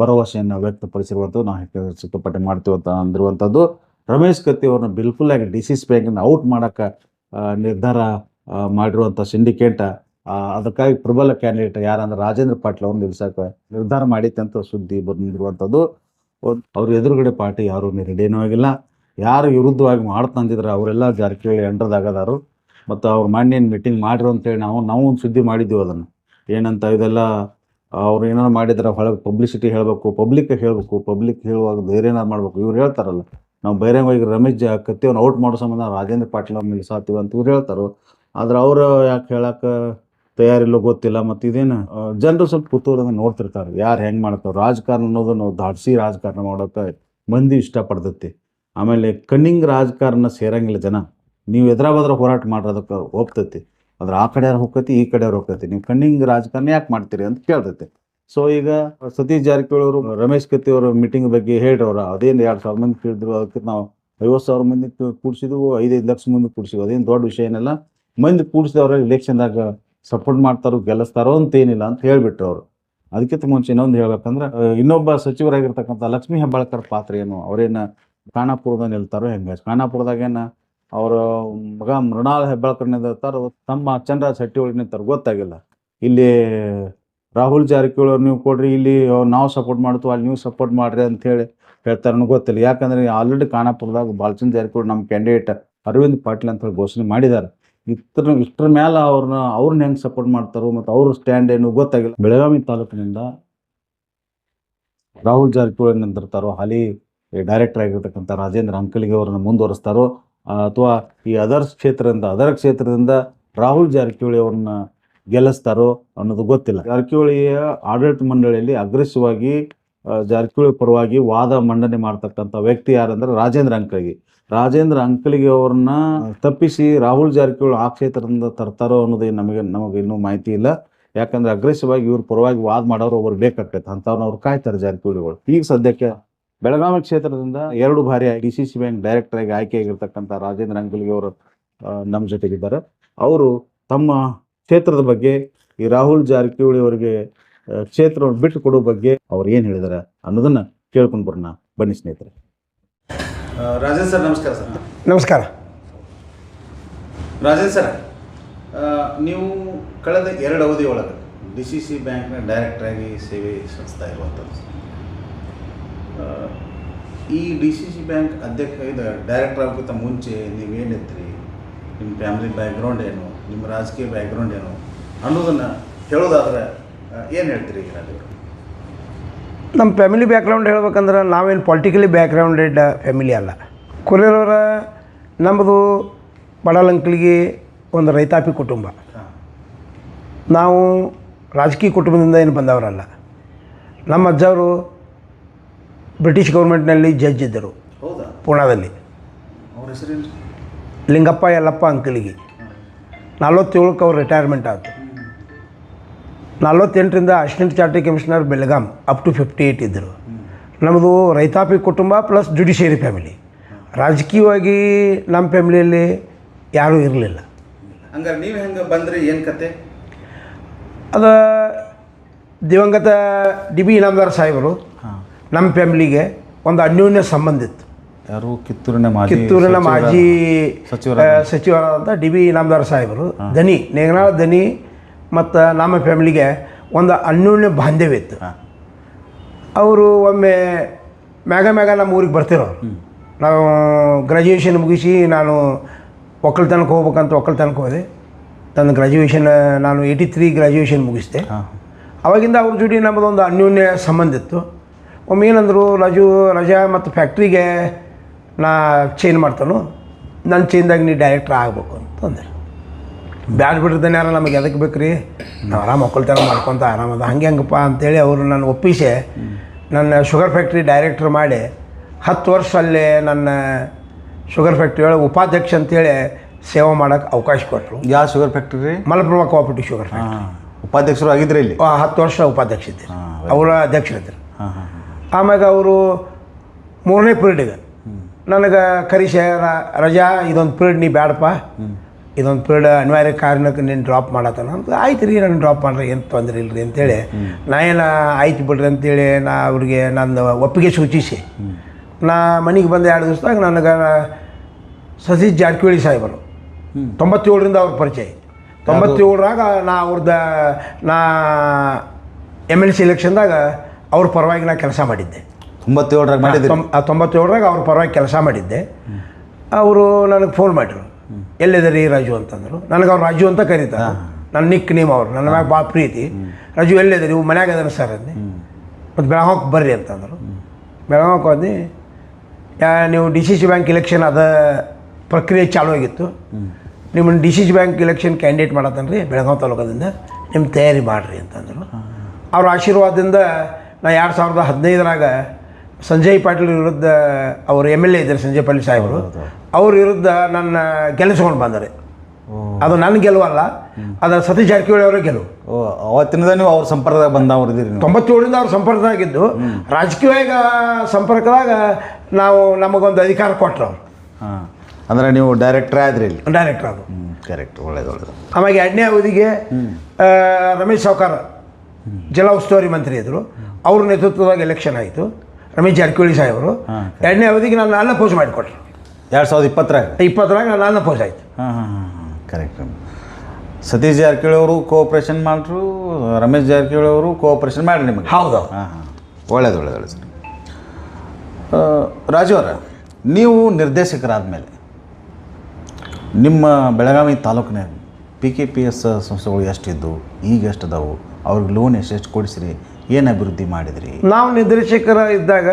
ಭರವಸೆಯನ್ನು ವ್ಯಕ್ತಪಡಿಸಿರುವಂಥದ್ದು, ನಾವು ಸಿಕ್ಕಾಪಟ್ಟೆ ಮಾಡ್ತೀವಿ ಅಂತ ಅಂದಿರುವಂಥದ್ದು. ರಮೇಶ್ ಕತ್ತಿ ಅವ್ರನ್ನ ಬಿಲ್ಕುಲ್ ಆಗಿ ಡಿ ಸಿ ಸಿ ಬ್ಯಾಂಕನ್ನು ಔಟ್ ಮಾಡೋಕ್ಕೆ ನಿರ್ಧಾರ ಮಾಡಿರುವಂಥ ಸಿಂಡಿಕೇಟ್ ಅದಕ್ಕಾಗಿ ಪ್ರಬಲ ಕ್ಯಾಂಡಿಡೇಟ್ ಯಾರಂದ್ರೆ ರಾಜೇಂದ್ರ ಪಾಟೀಲ್ ಅವ್ರನ್ನ ನಿಲ್ಸಕ್ಕೆ ನಿರ್ಧಾರ ಮಾಡಿತ್ತು ಅಂತ ಸುದ್ದಿ ಬಂದಿರುವಂಥದ್ದು. ಅವ್ರ ಎದುರುಗಡೆ ಪಾರ್ಟಿ ಯಾರು ರೆಡಿನೂ ಆಗಿಲ್ಲ. ಯಾರು ವಿರುದ್ಧವಾಗಿ ಮಾಡ್ತಂದಿದ್ರೆ ಅವರೆಲ್ಲ ಜಾರಕಿಹೊಳಿ ಎಂಟ್ರದಾಗದಾರು ಮತ್ತು ಅವ್ರು ಮಾನ್ಯನ್ ಮೀಟಿಂಗ್ ಮಾಡಿರು ಅಂತೇಳಿ ನಾವು ನಾವು ಒಂದು ಸುದ್ದಿ ಮಾಡಿದ್ದೀವಿ ಅದನ್ನು. ಏನಂತ ಇದೆಲ್ಲ ಅವ್ರು ಏನಾರು ಮಾಡಿದ್ರೆ ಹೊಳಗೆ ಪಬ್ಲಿಸಿಟಿ ಹೇಳಬೇಕು ಪಬ್ಲಿಕ್ ಹೇಳಬೇಕು ಪಬ್ಲಿಕ್ ಹೇಳುವಾಗ ಬೇರೆ ಏನಾರು ಮಾಡಬೇಕು, ಇವ್ರು ಹೇಳ್ತಾರಲ್ಲ. ನಾವು ಬಹಿರಂಗವಾಗಿ ರಮೇಶ್ ಜಾ ಕತ್ತಿಯವ್ನ ಔಟ್ ಮಾಡೋ ಸಂಬಂಧ ರಾಜೇಂದ್ರ ಪಾಟೀಲ್ ಅವ್ರು ನಿಲ್ಲಿಸಾತೀವಿ ಅಂತ ಇವ್ರು ಹೇಳ್ತಾರೆ. ಆದ್ರೆ ಅವರು ಯಾಕೆ ಹೇಳಕ್ಕೆ ತಯಾರಿಲ್ಲೋ ಗೊತ್ತಿಲ್ಲ ಮತ್ತು ಇದೇನು ಜನರು ಸ್ವಲ್ಪ ಕುತೂಹಲದ ನೋಡ್ತಿರ್ತಾರೆ, ಯಾರು ಹೆಂಗೆ ಮಾಡ್ತಾರೆ ರಾಜಕಾರಣ ಅನ್ನೋದು ನಾವು ದಾಡ್ಸಿ ರಾಜಕಾರಣ ಮಾಡೋಕೆ ಮಂದಿ ಇಷ್ಟಪಡ್ತೈತಿ ಆಮೇಲೆ ಕಣ್ಣಿಂಗ್ ರಾಜಕಾರಣ ಸೇರಂಗಿಲ್ಲ ಜನ. ನೀವು ಎದುರ ಹೋರಾಟ ಮಾಡೋದಕ್ಕೆ ಒಪ್ತೈತಿ ಆದ್ರೆ ಆ ಕಡೆ ಹೋಗ್ತೈತಿ, ಈ ಕಡೆ ಹೋಗ್ತೈತಿ? ನೀವು ಕಣ್ಣಿಂಗ್ ರಾಜಕಾರಣ ಯಾಕೆ ಮಾಡ್ತೀರಿ ಅಂತ ಕೇಳ್ತೈತಿ. ಸೊ ಈಗ ಸತೀಶ್ ಜಾರಕಿಹೊಳಿ ಅವರು, ರಮೇಶ್ ಕತ್ತಿ ಅವರ ಮೀಟಿಂಗ್ ಬಗ್ಗೆ ಹೇಳ್ರವ್ರ, ಅದೇನು ಎರಡು ಸಾವಿರ ಮಂದಿ ಕೇಳಿದ್ರು, ಅದಕ್ಕೆ ನಾವು ಐವತ್ತು ಸಾವಿರ ಮಂದಿ ಕೂಡಿಸಿದ್ವು, ಐದೈದು ಲಕ್ಷ ಮಂದಿ ಕೂಡಿಸಿದ್ವು, ಅದೇನು ದೊಡ್ಡ ವಿಷಯ ಏನಲ್ಲ. ಮಂದಿ ಕೂಡಿಸಿದವ್ರ ಇಲೆಕ್ಷನ್ದಾಗ ಸಪೋರ್ಟ್ ಮಾಡ್ತಾರೋ, ಗೆಲ್ಲಿಸ್ತಾರೋ ಅಂತ ಏನಿಲ್ಲ ಅಂತ ಹೇಳಿಬಿಟ್ರು ಅವರು. ಅದಕ್ಕಿಂತ ಮುಂಚೆ ಇನ್ನೊಂದು ಹೇಳ್ಬೇಕಂದ್ರೆ ಇನ್ನೊಬ್ಬ ಸಚಿವರಾಗಿರ್ತಕ್ಕಂಥ ಲಕ್ಷ್ಮೀ ಹೆಬ್ಬಾಳ್ಕರ್ ಪಾತ್ರ ಏನು ಅವ್ರೇನು ಖಾನಾಪುರದಾಗ ನಿಲ್ತಾರೋ ಹೆಂಗೆ? ಖಾನಾಪುರದಾಗೇನ ಅವರ ಮಗ ಮೃಣಾಲ್ ಹೆಬ್ಬಾಳ್ಕರ್ ಇರ್ತಾರೆ ತಮ್ಮ ಚಂದ್ರರಾಜ್ ಒಳಗೆ ನಿಂತಾರ ಗೊತ್ತಾಗಿಲ್ಲ. ಇಲ್ಲಿ ರಾಹುಲ್ ಜಾರಕಿಹೊಳಿ ಅವ್ರು ನೀವು ಕೊಡ್ರಿ, ಇಲ್ಲಿ ನಾವು ಸಪೋರ್ಟ್ ಮಾಡ್ತೀವಿ, ಅಲ್ಲಿ ನೀವು ಸಪೋರ್ಟ್ ಮಾಡ್ರಿ ಹೇಳಿ ಹೇಳ್ತಾರೆ ಗೊತ್ತಿಲ್ಲ. ಯಾಕಂದ್ರೆ ಆಲ್ರೆಡಿ ಖಾನಾಪುರದಾಗ ಬಾಲಚಂದ್ರ ಜಾರಕಿಹೊಳಿ ನಮ್ಮ ಕ್ಯಾಂಡಿಡೇಟ್ ಅರವಿಂದ್ ಪಾಟೀಲ್ ಅಂತ ಹೇಳಿ ಘೋಷಣೆ ಮಾಡಿದ್ದಾರೆ. ಇತ್ರ ಇಷ್ಟರ ಮೇಲೆ ಅವ್ರನ್ನ ಅವ್ರನ್ನ ಹೆಂಗೆ ಸಪೋರ್ಟ್ ಮಾಡ್ತಾರೋ ಮತ್ತು ಅವ್ರ ಸ್ಟ್ಯಾಂಡ್ ಏನು ಗೊತ್ತಾಗಿಲ್ಲ. ಬೆಳಗಾವಿ ತಾಲೂಕಿನಿಂದ ರಾಹುಲ್ ಜಾರಕಿಹೊಳಿ ನಿಂತಿರ್ತಾರೋ ಹಾಲಿ ಡೈರೆಕ್ಟರ್ ಆಗಿರ್ತಕ್ಕಂಥ ರಾಜೇಂದ್ರ ಅಂಕಲಿಗೆ ಅವ್ರನ್ನ ಮುಂದುವರಿಸ್ತಾರೋ ಅಥವಾ ಈ ಅದರ್ಸ್ ಕ್ಷೇತ್ರದಿಂದ ಅದರ ಕ್ಷೇತ್ರದಿಂದ ರಾಹುಲ್ ಜಾರಕಿಹೊಳಿ ಅವ್ರನ್ನ ಗೆಲ್ಲಿಸ್ತಾರೋ ಅನ್ನೋದು ಗೊತ್ತಿಲ್ಲ. ಜಾರಕಿಹೊಳಿಯ ಆಡಳಿತ ಮಂಡಳಿಯಲ್ಲಿ ಅಗ್ರೆಸಿವ್ ಆಗಿ ಜಾರಕಿಹೊಳಿ ಪರವಾಗಿ ವಾದ ಮಂಡನೆ ಮಾಡ್ತಕ್ಕಂಥ ವ್ಯಕ್ತಿ ಯಾರಂದ್ರೆ ರಾಜೇಂದ್ರ ಅಂಕಲಿಗೆ. ರಾಜೇಂದ್ರ ಅಂಕಲಿಗೆ ಅವ್ರನ್ನ ತಪ್ಪಿಸಿ ರಾಹುಲ್ ಜಾರಕಿಹೊಳಿ ಆ ಕ್ಷೇತ್ರದಿಂದ ತರ್ತಾರೋ ಅನ್ನೋದು ನಮಗೆ ನಮಗೆ ಇನ್ನೂ ಮಾಹಿತಿ ಇಲ್ಲ. ಯಾಕಂದ್ರೆ ಅಗ್ರೆಸಿವ್ ಆಗಿ ಇವ್ರ ಪರವಾಗಿ ವಾದ ಮಾಡೋರು ಒಬ್ಬರು ಬೇಕಾಗ್ತೈತೆ. ಅಂಥವ್ರನ್ನ ಅವ್ರು ಕಾಯ್ತಾರೆ ಜಾರಕಿಹೊಳಿಗಳು. ಈಗ ಸದ್ಯಕ್ಕೆ ಬೆಳಗಾವಿ ಕ್ಷೇತ್ರದಿಂದ ಎರಡು ಬಾರಿ D C C bank director ಆಗಿ ಆಯ್ಕೆಯಾಗಿರ್ತಕ್ಕಂಥ ರಾಜೇಂದ್ರ ಅಂಗಲ್ಗಿ ಅವರು ನಮ್ಮ ಜೊತೆಗಿದ್ದಾರೆ. ಅವರು ತಮ್ಮ ಕ್ಷೇತ್ರದ ಬಗ್ಗೆ ಈ ರಾಹುಲ್ ಜಾರಕಿಹೊಳಿ ಅವರಿಗೆ ಕ್ಷೇತ್ರವನ್ನು ಬಿಟ್ಟು ಕೊಡೋ ಬಗ್ಗೆ ಅವ್ರು ಏನು ಹೇಳಿದಾರೆ ಅನ್ನೋದನ್ನ ಕೇಳ್ಕೊಂಡು ಬರೋಣ. ಬನ್ನಿ ಸ್ನೇಹಿತರೆ. ರಾಜೇಂದ್ರ ಸರ್ ನಮಸ್ಕಾರ ಸರ್.
ನಮಸ್ಕಾರ.
ರಾಜೇಂದ್ರ ಸರ್ ನೀವು ಕಳೆದ ಎರಡು ಅವಧಿ ಒಳಗೆ ಡಿ ಸಿ ಸಿ ಬ್ಯಾಂಕ್ನ ಡೈರೆಕ್ಟರಾಗಿ ಸೇವೆ ಸಲ್ಲಿಸ್ತಾ ಇರುವಂಥದ್ದು. ಈ ಡಿ ಸಿ ಸಿ ಬ್ಯಾಂಕ್ ಅಧ್ಯಕ್ಷ ಇದು ಡೈರೆಕ್ಟರ್ ಆಗೋಕ್ಕಿಂತ ಮುಂಚೆ ನೀವೇನಿದ್ರಿ ನಿಮ್ಮ ಫ್ಯಾಮಿಲಿ ಬ್ಯಾಕ್ಗ್ರೌಂಡ್ ಏನು? ನಿಮ್ಮ ರಾಜಕೀಯ ಬ್ಯಾಕ್ಗ್ರೌಂಡ್ ಏನು? ಅನ್ನೋದನ್ನು ಹೇಳೋದಾದ್ರೆ ಏನು ಹೇಳ್ತೀರಿ ಈಗ
ನಮ್ಮ ಫ್ಯಾಮಿಲಿ ಬ್ಯಾಕ್ಗ್ರೌಂಡ್ ಹೇಳ್ಬೇಕಂದ್ರೆ ನಾವೇನು ಪೊಲಿಟಿಕಲಿ ಬ್ಯಾಕ್ಗ್ರೌಂಡೆಡ್ ಫ್ಯಾಮಿಲಿ ಅಲ್ಲ. ಕೊರಿಯರವರ ನಮ್ಮದು ಬಡಲಂಕಲಿಗೆ ಒಂದು ರೈತಾಪಿ ಕುಟುಂಬ. ನಾವು ರಾಜಕೀಯ ಕುಟುಂಬದಿಂದ ಏನು ಬಂದವರಲ್ಲ. ನಮ್ಮ ಅಜ್ಜವರು ಬ್ರಿಟಿಷ್ ಗೌರ್ಮೆಂಟ್ನಲ್ಲಿ ಜಡ್ಜ್ ಇದ್ದರು.
ಹೌದಾ?
ಪೂನಾದಲ್ಲಿ
ಅವ್ರ
ಲಿಂಗಪ್ಪ ಯಲ್ಲಪ್ಪ ಅಂಕಲಿಗೆ. ನಲ್ವತ್ತೇಳಕ್ಕೆ ಅವ್ರು ರಿಟೈರ್ಮೆಂಟ್ ಆಯಿತು ನಲ್ವತ್ತೆಂಟರಿಂದ assistant charity commissioner Belgaum up to fifty eight ಇದ್ದರು. ನಮ್ಮದು ರೈತಾಪಿ ಕುಟುಂಬ ಪ್ಲಸ್ ಜುಡಿಷಿಯರಿ ಫ್ಯಾಮಿಲಿ ರಾಜಕೀಯವಾಗಿ ನಮ್ಮ ಫ್ಯಾಮಿಲಿಯಲ್ಲಿ ಯಾರೂ ಇರಲಿಲ್ಲ.
ಹಂಗಾರೆ ನೀವು ಹೆಂಗೆ ಬಂದ್ರಿ? ಏನು ಕತೆ?
ಅದು ದಿವಂಗತ ಡಿ ಬಿ ಇನಾಮದಾರ್ ಸಾಹೇಬರು. ನಮ್ಮ ಫ್ಯಾಮಿಲಿಗೆ ಒಂದು ಅನ್ಯೋನ್ಯ ಸಂಬಂಧ ಇತ್ತು.
ಯಾರು ಕಿತ್ತೂರಿನ ಮಾಜಿ
ಕಿತ್ತೂರಿನ ಮಾಜಿ ಸಚಿವರಾದಂಥ ಡಿ ಬಿ ಇನಾಮದಾರ್ ಸಾಹೇಬರು ದನಿ ನೇಗನಾಳ ದನಿ ಮತ್ತು ನಮ್ಮ ಫ್ಯಾಮಿಲಿಗೆ ಒಂದು ಅನ್ಯೋನ್ಯ ಬಾಂಧವ್ಯ ಇತ್ತು. ಅವರು ಒಮ್ಮೆ ಮ್ಯಾಗ ಮ್ಯಾಗ ನಮ್ಮ ಊರಿಗೆ ಬರ್ತಿರೋ ನಾವು ಗ್ರ್ಯಾಜುಯೇಷನ್ ಮುಗಿಸಿ ನಾನು ಒಕ್ಕಲ್ತನಕ್ಕೆ ಹೋಗ್ಬೇಕಂತ ಒಕ್ಕಲ್ತನಕ್ಕೆ ಹೋದೆ. ನನ್ನ ಗ್ರ್ಯಾಜುಯೇಷನ್ ನಾನು ಏಯ್ಟಿ ತ್ರೀ ಗ್ರ್ಯಾಜುಯೇಷನ್ ಮುಗಿಸಿದೆ ಅವಾಗಿಂದ ಅವ್ರ ಜೋಡಿ ನಮ್ಮದೊಂದು ಅನ್ಯೋನ್ಯ ಸಂಬಂಧ ಇತ್ತು. ಒಮ್ಮೆ ಏನಂದರು ರಾಜು ರಜಾ ಮತ್ತು ಫ್ಯಾಕ್ಟ್ರಿಗೆ ನಾ ಚೇಂಜ್ ಮಾಡ್ತಾನು. ನನ್ನ ಚೇನ್ದಾಗ ನೀ ಡೈರೆಕ್ಟ್ರ್ ಆಗಬೇಕು ಅಂತಂದೆ ಬ್ಯಾಡ್ ಬಿಡ್ತಾನೆ ಯಾರ ನಮಗೆ ಎದಕ್ಕೆ ಬೇಕು ರೀ ನಾವು ಆರಾಮ ಒಕ್ಕಲ್ತನ ಮಾಡ್ಕೊತ ಆರಾಮದ ಹಂಗೆ ಹಂಗಪ್ಪ ಅಂತೇಳಿ ಅವರು ನನ್ನ ಒಪ್ಪಿಸಿ. ನನ್ನ ಶುಗರ್ ಫ್ಯಾಕ್ಟ್ರಿ ಡೈರೆಕ್ಟ್ರ್ ಮಾಡಿ ಹತ್ತು ವರ್ಷ ಅಲ್ಲೇ ನನ್ನ ಶುಗರ್ ಫ್ಯಾಕ್ಟ್ರಿ ಒಳಗೆ ಉಪಾಧ್ಯಕ್ಷ ಅಂತೇಳಿ ಸೇವೆ ಮಾಡೋಕ್ಕೆ ಅವಕಾಶ ಕೊಟ್ಟರು.
ಯಾವ sugar factory
Malaprabha cooperative sugar factory
ಉಪಾಧ್ಯಕ್ಷರು ಆಗಿದ್ರಿ ಇಲ್ಲಿ?
ಆ, ಹತ್ತು ವರ್ಷ ಉಪಾಧ್ಯಕ್ಷ
ಇದ್ದೀರಿ
ಅವರ ಅಧ್ಯಕ್ಷರಿದ್ದರು. ಆಮ್ಯಾಗ ಅವರು ಮೂರನೇ ಪೀರಿಯಡ್ಗೆ ನನಗೆ ಕರೀಶ ರಜಾ ಇದೊಂದು ಪೀರಿಯಡ್ ನೀ ಬ್ಯಾಡಪ್ಪ. ಇದೊಂದು ಪೀರಿಯಡ್ ಅನಿವಾರ್ಯ ಕಾರಣಕ್ಕೆ ನೀನು ಡ್ರಾಪ್ ಮಾಡತ್ತಾನ ಅಂತ ಆಯ್ತು ರೀ ನಾನು ಡ್ರಾಪ್ ಮಾಡ್ರಿ ಏನು ತೊಂದರೆ ಇಲ್ಲರಿ ಅಂತೇಳಿ ನಾ ಏನು ಆಯ್ತು ಬಿಡ್ರಿ? ಅಂತೇಳಿ ನಾ ಅವ್ರಿಗೆ ನಂದು ಒಪ್ಪಿಗೆ ಸೂಚಿಸಿ. ನಾ ಮನೆಗೆ ಬಂದ ಎರಡು ದಿವಸದಾಗ ನನಗೆ ಸತೀಶ್ ಜಾರಕಿಹೊಳಿ ಸಾಹೇಬರು. ತೊಂಬತ್ತೇಳರಿಂದ ಅವ್ರ ಪರಿಚಯ ತೊಂಬತ್ತೇಳರಾಗ ನಾ ಅವ್ರದ್ದು ನಾ ಎಂ ಎಲ್ ಸಿ ಎಲೆಕ್ಷನ್ದಾಗ ಅವ್ರ ಪರವಾಗಿ ನಾನು ಕೆಲಸ ಮಾಡಿದ್ದೆ.
ತೊಂಬತ್ತೇಳರಾಗ
ಮಾಡಿದ್ದೆ ತೊಂಬತ್ತೇಳರಾಗ ಅವ್ರ ಪರವಾಗಿ ಕೆಲಸ ಮಾಡಿದ್ದೆ. ಅವರು ನನಗೆ ಫೋನ್ ಮಾಡಿರು. ಎಲ್ಲಿದ್ದಾರೆ ರಾಜು? ಅಂತಂದರು. ನನಗೆ ಅವ್ರು ರಾಜು ಅಂತ ಕರೀತಾರೆ. ನನ್ನ ನಿಕ್ ನೇಮ್ ಅವ್ರು. ನನ್ನ ಮ್ಯಾಗ ಭಾಳ ಪ್ರೀತಿ. ರಾಜು ಎಲ್ಲಿದ್ದಾರೆ? ಇವು ಮನ್ಯಾಗ ಅದನ್ನು ಸರ್ ಅಂದೆ ಮತ್ತು ಬೆಳಗಾವಕ್ಕೆ ಬರ್ರಿ ಅಂತಂದರು. ಬೆಳಗಾವಕ್ಕೆ ಹೋದಿ ನೀವು D C C bank election ಅದ ಪ್ರಕ್ರಿಯೆ ಚಾಲೂ ಆಗಿತ್ತು. ನಿಮ್ಮನ್ನು D C C bank election candidate ಮಾಡತ್ತನ್ರಿ Belagavi ತಾಲೂಕದಿಂದ. ನಿಮ್ಮ ತಯಾರಿ ಮಾಡಿರಿ ಅಂತಂದರು. ಅವ್ರ ಆಶೀರ್ವಾದದಿಂದ ನಾ ಎರಡು ಸಾವಿರದ ಹದಿನೈದರಾಗ ಸಂಜಯ್ ಪಾಟೀಲ್ ವಿರುದ್ಧ ಅವರು ಎಂ ಎಲ್ ಎ ಇದ್ದಾರೆ ಸಂಜಯ್ ಪಾಟೀಲ್ ಸಾಹೇಬರು ಅವ್ರ. ವಿರುದ್ಧ ನನ್ನ ಗೆಲ್ಲಿಸ್ಕೊಂಡು ಬಂದರೆ. ಅದು ನನ್ನ ಗೆಲುವಲ್ಲ ಅದು ಸತೀಶ್ ಜಾರಕಿಹೊಳಿ ಅವರ ಗೆಲುವು.
ಅವತ್ತಿನಿಂದ ನೀವು ಅವ್ರ ಸಂಪರ್ಕದಾಗ ಬಂದವ್ರು ಇದ್ದೀರಿ ತೊಂಬತ್ತೇಳಿಂದ
ತೊಂಬತ್ತೇಳರಿಂದ ಅವ್ರ ಸಂಪರ್ಕದಾಗಿದ್ದು ರಾಜಕೀಯವಾಗಿ ಸಂಪರ್ಕದಾಗ ನಾವು ನಮಗೊಂದು ಅಧಿಕಾರ ಕೊಟ್ಟರು ಅವ್ರು.
ಹಾಂ. ಅಂದ್ರೆ ನೀವು ಡೈರೆಕ್ಟ್ರೇ ಆದ್ರಿ ಇಲ್ಲಿ?
ಡೈರೆಕ್ಟ್ರ್ ಅದು
ಕರೆಕ್ಟ್ ಒಳ್ಳೇದು ಒಳ್ಳೆದು.
ಆಮೇಲೆ ಎರಡನೇ ಅವಧಿಗೆ ರಮೇಶ್ ಸಾವ್ಕಾರ ಜಿಲ್ಲಾ ಉಸ್ತುವಾರಿ ಮಂತ್ರಿ ಇದ್ದರು ಅವ್ರ ನೇತೃತ್ವದಾಗ ಎಲೆಕ್ಷನ್ ಆಯಿತು. ರಮೇಶ್ ಜಾರಕಿಹೊಳಿ ಸಾಹೇಬರು. ಎರಡನೇ ಅವಧಿಗೆ ನಾನು ಅನ್ನ ಪೋಸ್ಟ್ ಮಾಡಿಕೊಟ್ರು.
ಎರಡು ಸಾವಿರದ ಇಪ್ಪತ್ತರಾಗ?
ಇಪ್ಪತ್ತರಾಗ ನಾನು ನಾಲ್ಕು ಪೋಸ್ಟ್ ಆಯಿತು.
ಹಾಂ ಹಾಂ ಹಾಂ ಹಾಂ ಕರೆಕ್ಟ್ ಸತೀಶ್ ಜಾರಕಿಹೊಳಿ ಅವರು ಕೋಆಪ್ರೇಷನ್ ಮಾಡ್ರು ರಮೇಶ್ ಜಾರಕಿಹೊಳಿ ಅವರು ಕೋಆಪ್ರೇಷನ್ ಮಾಡ್ರಿ ನಿಮಗೆ?
ಹೌದು
ಹಾಂ ಹಾಂ. ಒಳ್ಳೇದು ಒಳ್ಳೇದು ಒಳ್ಳೇದು ರಾಜು ಅವರ ನೀವು ನಿರ್ದೇಶಕರಾದಮೇಲೆ ನಿಮ್ಮ ಬೆಳಗಾವಿ ತಾಲೂಕಿನ ಪಿ ಕೆ ಪಿ ಎಸ್ ಸಂಸ್ಥೆಗಳು ಎಷ್ಟಿದ್ದವು ಈಗ ಎಷ್ಟು ಅದಾವು ಅವ್ರಿಗೆ ಲೋನ್ ಎಷ್ಟೆಷ್ಟು ಕೊಡಿಸಿರಿ? ಏನು ಅಭಿವೃದ್ಧಿ ಮಾಡಿದ್ರಿ?
ನಾವು ನಿರ್ದೇಶಕರ ಇದ್ದಾಗ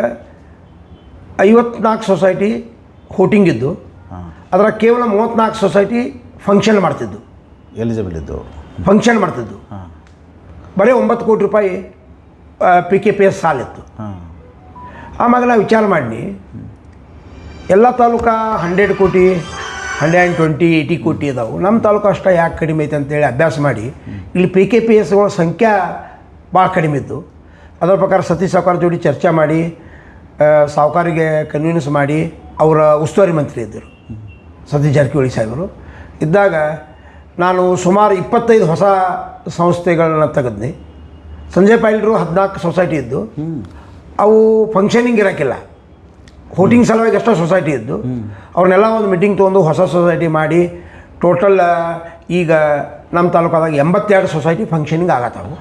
ಐವತ್ನಾಲ್ಕು ಸೊಸೈಟಿ ಹೋಟಿಂಗ್ ಇದ್ದು ಅದರ ಕೇವಲ ಮೂವತ್ತ್ನಾಲ್ಕು ಸೊಸೈಟಿ ಫಂಕ್ಷನ್ ಮಾಡ್ತಿದ್ದು.
ಎಲಿಜಿಬಲ್ ಇದ್ದು.
ಫಂಕ್ಷನ್ ಮಾಡ್ತಿದ್ದು. ಬರೀ ಒಂಬತ್ತು ಕೋಟಿ ರೂಪಾಯಿ ಪಿ ಕೆ ಪಿ ಎಸ್ ಸಾಲಿತ್ತು
ಇತ್ತು.
ಆಮೇಲೆ ನಾವು ವಿಚಾರ ಮಾಡಿ ಎಲ್ಲ ತಾಲೂಕ ಹಂಡ್ರೆಡ್ ಕೋಟಿ ಹಂಡ್ರೆಡ್ ಆ್ಯಂಡ್ ಟ್ವೆಂಟಿ ಏಯ್ಟಿ ಕೋಟಿ ಇದಾವೆ ನಮ್ಮ ತಾಲೂಕು ಅಷ್ಟೇ ಯಾಕೆ ಕಡಿಮೆ ಐತೆ ಅಂತೇಳಿ ಅಭ್ಯಾಸ ಮಾಡಿ ಇಲ್ಲಿ ಪಿ ಕೆ ಪಿ ಎಸ್ಗಳ ಸಂಖ್ಯೆ ಭಾಳ ಕಡಿಮೆ ಇದ್ದು. ಅದರ ಪ್ರಕಾರ ಸತೀಶ್ ಸಾವ್ಕಾರ ಜೋಡಿ ಚರ್ಚೆ ಮಾಡಿ ಸಾವುಕಾರಿಗೆ ಕನ್ವಿನ್ಸ್ ಮಾಡಿ ಅವರ ಉಸ್ತುವಾರಿ ಮಂತ್ರಿ ಇದ್ದರು. ಸತೀಶ್ ಜಾರಕಿಹೊಳಿ ಸಾಹೇಬರು. ಇದ್ದಾಗ ನಾನು ಸುಮಾರು ಇಪ್ಪತ್ತೈದು ಹೊಸ ಸಂಸ್ಥೆಗಳನ್ನ ತೆಗೆದ್ನಿ. ಸಂಜಯ್ ಪೈಲ್ರು ಹದಿನಾಲ್ಕು ಸೊಸೈಟಿ ಇದ್ದು. ಅವು ಫಂಕ್ಷನಿಂಗ್ ಇರೋಕ್ಕಿಲ್ಲ. ಹೋಟಿಂಗ್ ಸಲುವಾಗಿ ಎಷ್ಟೋ ಸೊಸೈಟಿ ಇದ್ದು. ಅವ್ರನ್ನೆಲ್ಲ ಒಂದು ಮೀಟಿಂಗ್ ತೊಗೊಂಡು ಹೊಸ ಸೊಸೈಟಿ ಮಾಡಿ ಟೋಟಲ್ ಈಗ ನಮ್ಮ ತಾಲೂಕಾದಾಗ ಎಂಬತ್ತೆರಡು ಸೊಸೈಟಿ ಫಂಕ್ಷನಿಂಗ್ ಆಗತ್ತವು.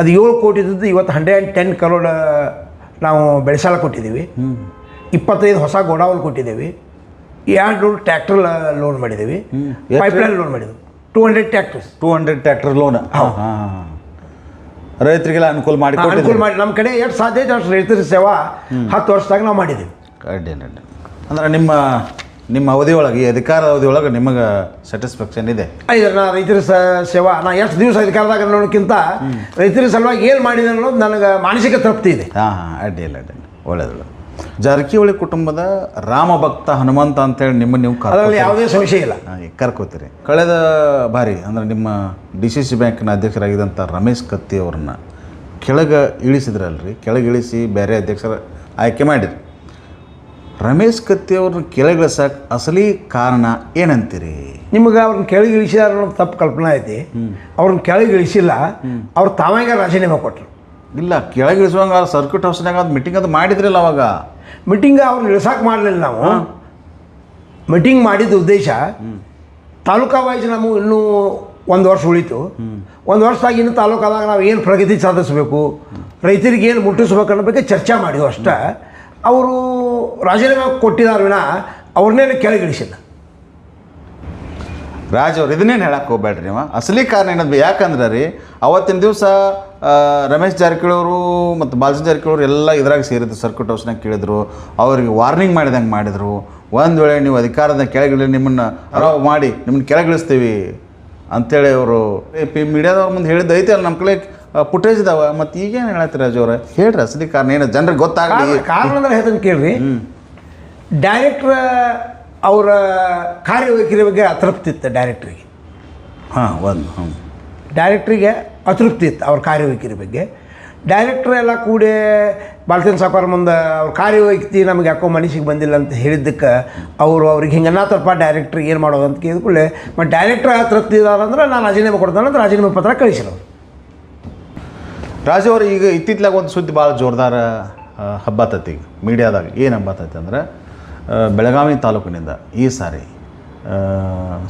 ಅದು ಏಳು ಕೋಟಿ ಇದ್ದದ್ದು ಇವತ್ತು ಹಂಡ್ರೆಡ್ ಆ್ಯಂಡ್ ಟೆನ್ ಕರೋಡ್ ನಾವು ಬೆಳೆಸಾಲ ಕೊಟ್ಟಿದ್ದೀವಿ. ಇಪ್ಪತ್ತೈದು ಹೊಸ ಗೋಡಾವಲ್ ಕೊಟ್ಟಿದ್ದೀವಿ. ಎರಡು ಟ್ಯಾಕ್ಟರ್ ಲೋನ್ ಮಾಡಿದ್ದೀವಿ? ಪೈಪ್ಲೈನ್ ಲೋನ್ ಮಾಡಿದ್ದೀವಿ. Two hundred tractors
two hundred tractor loan ರೈತರಿಗೆಲ್ಲ ಅನುಕೂಲ ಮಾಡಿ
ಅನುಕೂಲ ಮಾಡಿ. ನಮ್ಮ ಕಡೆ ಎಷ್ಟು ಸಾಧ್ಯ ಅಷ್ಟು ರೈತರ ಸೇವಾ ಹತ್ತು ವರ್ಷದಾಗ ನಾವು ಮಾಡಿದ್ದೀವಿ.
ಅಡ್ಡಿಲ್ಲ ಅಡ್ಡಿ ಅಂದ್ರೆ ನಿಮ್ಮ ನಿಮ್ಮ ಅವಧಿಯೊಳಗೆ ಈ ಅಧಿಕಾರ ಅವಧಿಯೊಳಗೆ ನಿಮಗೆ ಸ್ಯಾಟಿಸ್ಫ್ಯಾಕ್ಷನ್ ಇದೆ?
ನಾ ರೈತರ ಸೇವಾ ನಾ ಎಷ್ಟು ದಿವಸ ಅಧಿಕಾರದಾಗ ನೋಡೋಕ್ಕಿಂತ ರೈತರ ಸಲುವಾಗಿ ಏನು ಮಾಡಿದೆ ಅನ್ನೋದು ನನಗೆ ಮಾನಸಿಕ ತೃಪ್ತಿ ಇದೆ.
ಹಾಂ ಹಾಂ ಅಡ್ಡಿಲ್ಲ ಅಡ್ಡಿಲ್ಲ ಒಳ್ಳೇದು ಒಳ್ಳೇದು ಜಾರಕಿಹೊಳಿ ಕುಟುಂಬದ ರಾಮ ಭಕ್ತ ಹನುಮಂತ ಅಂತೇಳಿ ನಿಮ್ಮ ನೀವು
ಅದರಲ್ಲಿ ಯಾವುದೇ ಸಂಶಯ ಇಲ್ಲ.
ಕರ್ಕೋತೀರಿ. ಕಳೆದ ಬಾರಿ ಅಂದರೆ ನಿಮ್ಮ ಡಿ ಸಿ ಸಿ ಬ್ಯಾಂಕಿನ ಅಧ್ಯಕ್ಷರಾಗಿದ್ದಂಥ ರಮೇಶ್ ಕತ್ತಿ ಅವ್ರನ್ನ ಕೆಳಗೆ ಇಳಿಸಿದ್ರಲ್ರಿ? ಕೆಳಗೆ ಇಳಿಸಿ ಬೇರೆ ಅಧ್ಯಕ್ಷರ ಆಯ್ಕೆ ಮಾಡಿರಿ ರಮೇಶ್ ಕತ್ತಿಯವ್ರನ್ನ ಕೆಳಗಿಳಿಸಕ್ಕೆ ಅಸಲಿ ಕಾರಣ ಏನಂತೀರಿ?
ನಿಮಗೆ ಅವ್ರನ್ನ ಕೆಳಗೆ ಇಳಿಸಿದಾರ ಅನ್ನೋದು ತಪ್ಪು ಕಲ್ಪನೆ ಐತಿ. ಅವ್ರನ್ನ ಕೆಳಗೆ ಇಳಿಸಿಲ್ಲ ಅವ್ರು ತಾವಾಗೆ ರಾಜೀನಾಮೆ ಕೊಟ್ಟರು
ಇಲ್ಲ ಕೆಳಗೆ ಇಳಿಸುವಂಗೆ ಸರ್ಕ್ಯೂಟ್ ಹೌಸ್ನಾಗ ಅದು ಮೀಟಿಂಗ್ ಅದು ಮಾಡಿದ್ರಲ್ಲ ಅವಾಗ?
ಮೀಟಿಂಗ್ ಅವ್ರನ್ನ ಇಳಿಸಕ್ಕೆ ಮಾಡಲಿಲ್ಲ ನಾವು. ಮೀಟಿಂಗ್ ಮಾಡಿದ ಉದ್ದೇಶ ತಾಲೂಕಾ ವೈಸ್ ನಮಗೆ ಇನ್ನೂ ಒಂದು ವರ್ಷ ಉಳಿತು. ಒಂದು ವರ್ಷದಾಗ ಇನ್ನು ತಾಲೂಕಾದಾಗ ನಾವು ಏನು ಪ್ರಗತಿ ಸಾಧಿಸಬೇಕು ರೈತರಿಗೆ ಏನು ಮುಟ್ಟಿಸ್ಬೇಕು ಅನ್ನೋ ಬಗ್ಗೆ ಚರ್ಚೆ ಮಾಡಿದ್ವು ಅಷ್ಟೇ. ಅವರು ರಾಜೀನಾಮೆ ಕೊಟ್ಟಿದ್ದಾರೆ ವಿನ ಅವ್ರನ್ನೇನು ಕೆಳಗಿಳಿಸಿಲ್ಲ
ರಾಜ್ ಅವ್ರು ಇದನ್ನೇನು ಹೇಳಕ್ಕೆ ಹೋಗ್ಬೇಡ್ರಿ ನೀವು? ಅಸಲಿ ಕಾರಣ ಏನದು ಯಾಕಂದ್ರೆ ರೀ, ಅವತ್ತಿನ ದಿವಸ ರಮೇಶ್ ಜಾರಕಿಹೊಳಿ ಅವರು ಮತ್ತು ಬಾಲಚಂದ್ರ ಜಾರಕಿಹೊಳಿ ಅವರು ಎಲ್ಲ ಇದ್ರಾಗ ಸೇರಿದ್ರು ಸರ್ಕ್ಯೂಟ್ ಹೌಸ್ನಾಗ ಕೇಳಿದ್ರು. ಅವ್ರಿಗೆ ವಾರ್ನಿಂಗ್ ಮಾಡಿದಂಗೆ ಮಾಡಿದರು. ಒಂದು ವೇಳೆ ನೀವು ಅಧಿಕಾರದ ಕೆಳಗಿಳಿ, ನಿಮ್ಮನ್ನು ಅರಾವ್ ಮಾಡಿ, ನಿಮ್ಮನ್ನು ಕೆಳಗಿಳಿಸ್ತೀವಿ ಅಂಥೇಳಿ ಅವರು ಪಿ ಮೀಡಿಯಾದವ್ರ ಮುಂದೆ ಹೇಳಿದ್ದು ಐತೆ ಅಲ್ಲ ನಮ್ಮ ಕಡೆ ಫುಟೇಜ್ ಇದಾವ. ಮತ್ತು ಈಗೇನು ಹೇಳತ್ತೀರ ಅವ್ರೆ? ಹೇಳ್ರಿ ಅಸಲಿ ಕಾರಣ ಏನು? ಜನರಿಗೆ ಗೊತ್ತಾಗಲಿ.
ಕಾರಣ ಅಂದ್ರೆ ಹೇಳ್ತಾನೆ ಕೇಳ್ರಿ. ಡೈರೆಕ್ಟ್ರ ಅವರ ಕಾರ್ಯವೈಖರಿ ಬಗ್ಗೆ ಅತೃಪ್ತಿ ಇತ್ತು ಡೈರೆಕ್ಟ್ರಿಗೆ
ಹಾಂ ಒಂದು ಹ್ಞೂ
ಡೈರೆಕ್ಟ್ರಿಗೆ ಅತೃಪ್ತಿ ಇತ್ತು ಅವ್ರ ಕಾರ್ಯವೈಖರಿ ಬಗ್ಗೆ. ಡೈರೆಕ್ಟ್ರ್ ಎಲ್ಲ ಕೂಡಿ ಬಾಲ್ಚಂದ್ರ ಸಾಕಾರ ಮುಂದೆ ಅವ್ರ ಕಾರ್ಯವೈಖರಿ ನಮಗೆ ಯಾಕೋ ಮನಸ್ಸಿಗೆ ಬಂದಿಲ್ಲ ಅಂತ ಹೇಳಿದ್ದಕ್ಕೆ ಅವರು ಅವ್ರಿಗೆ ಹಿಂಗೆ ಅನ್ನತ್ತಪ್ಪ ಡೈರೆಕ್ಟ್ರಿಗೆ ಏನು ಮಾಡೋದು ಅಂತ ಕೇಳಿದ್ಕೊಳ್ಳೆ ಮತ್ತು ಡೈರೆಕ್ಟ್ರ್ ಅತೃಪ್ತಿ ಇದಾರಂದ್ರೆ ನಾನು ರಾಜೀನಾಮೆ ಕೊಡ್ತಾನೆ ಅಂತ ರಾಜೀನಾಮೆ ಪತ್ರ ಕಳಿಸಿರೋರು
ರಾಜು ಅವರು, ಈಗ ಇತ್ತಿತ್ಲಾಗ ಒಂದು ಸುದ್ದಿ ಭಾಳ ಜೋರ್ದಾರ ಹಬ್ಬತೈತಿ ಈಗ ಮೀಡಿಯಾದಾಗ ಏನು ಹಬ್ಬಾತೈತಿ ಅಂದ್ರೆ ಬೆಳಗಾವಿ ತಾಲೂಕಿನಿಂದ ಈ ಸಾರಿ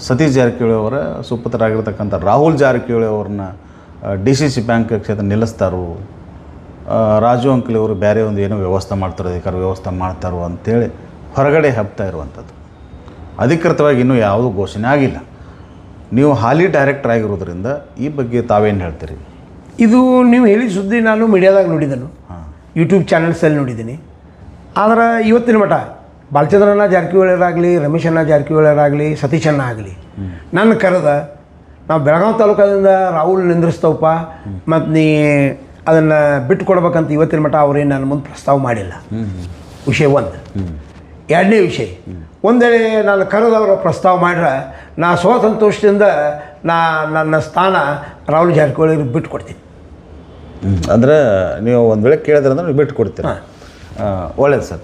ಸತೀಶ್ ಜಾರಕಿಹೊಳಿ ಅವರ ಸುಪುತ್ರರಾಗಿರ್ತಕ್ಕಂಥ ರಾಹುಲ್ ಜಾರಕಿಹೊಳಿ ಅವ್ರನ್ನ ಡಿ ಸಿ ಸಿ ಬ್ಯಾಂಕ್ ಕ್ಷೇತ್ರ ನಿಲ್ಲಿಸ್ತಾರೋ. ರಾಜು ಅಂಕಲಿ ಅವರು ಬೇರೆ ಒಂದು ಏನೋ ವ್ಯವಸ್ಥೆ ಮಾಡ್ತಾರೆ, ಅಧಿಕಾರ ವ್ಯವಸ್ಥೆ ಮಾಡ್ತಾರೋ ಅಂತೇಳಿ ಹೊರಗಡೆ ಹಬ್ತಾ ಇರುವಂಥದ್ದು. ಅಧಿಕೃತವಾಗಿ ಇನ್ನೂ ಯಾವುದೂ ಘೋಷಣೆ ಆಗಿಲ್ಲ. ನೀವು ಹಾಲಿ ಡೈರೆಕ್ಟರ್ ಆಗಿರೋದ್ರಿಂದ ಈ ಬಗ್ಗೆ ತಾವೇನು ಹೇಳ್ತೀರಿ?
ಇದು ನೀವು ಹೇಳಿದ ಸುದ್ದಿ ನಾನು ಮೀಡಿಯಾದಾಗ
ನೋಡಿದನು.
ಯೂಟ್ಯೂಬ್ ಚಾನಲ್ಸಲ್ಲಿ ನೋಡಿದ್ದೀನಿ ಆದರೆ ಇವತ್ತಿನ ಮಠ ಬಾಲಚಂದ್ರನ ಜಾರಕಿಹೊಳಿಯರಾಗಲಿ ರಮೇಶಣ್ಣ ಜಾರಕಿಹೊಳಿಯರಾಗಲಿ ಸತೀಶಣ್ಣ ಆಗಲಿ. ನನ್ನ ಕರೆದ ನಾವು ಬೆಳಗಾವಿ ತಾಲೂಕದಿಂದ ರಾಹುಲ್ ನಿಂದ್ರಿಸ್ತವಪ್ಪ ಮತ್ತು ನೀ ಅದನ್ನು ಬಿಟ್ಟು ಕೊಡ್ಬೇಕಂತ ಇವತ್ತಿನ ಮಠ ಅವ್ರೇನು ನನ್ನ ಮುಂದೆ ಪ್ರಸ್ತಾವ ಮಾಡಿಲ್ಲ. ವಿಷಯ ಒಂದು. ಎರಡನೇ ವಿಷಯ ಒಂದೇಳೆ ನಾನು ಕರೆದವರ ಪ್ರಸ್ತಾವ ಮಾಡ್ರೆ ನಾ ಸ್ವಸಂತೋಷದಿಂದ ನಾ ನನ್ನ ಸ್ಥಾನ ರಾಹುಲ್ ಜಾರಕಿಹೊಳಿಯವ್ರಿಗೆ ಬಿಟ್ಟು ಕೊಡ್ತೀನಿ
ಅಂದ್ರೆ ನೀವು ಒಂದು ವೇಳೆ ಕೇಳಿದ್ರೆ ಅಂದ್ರೆ ನೀವು ಬಿಟ್ಟು ಕೊಡ್ತೀರ. ಒಳ್ಳೇದು ಸರ್.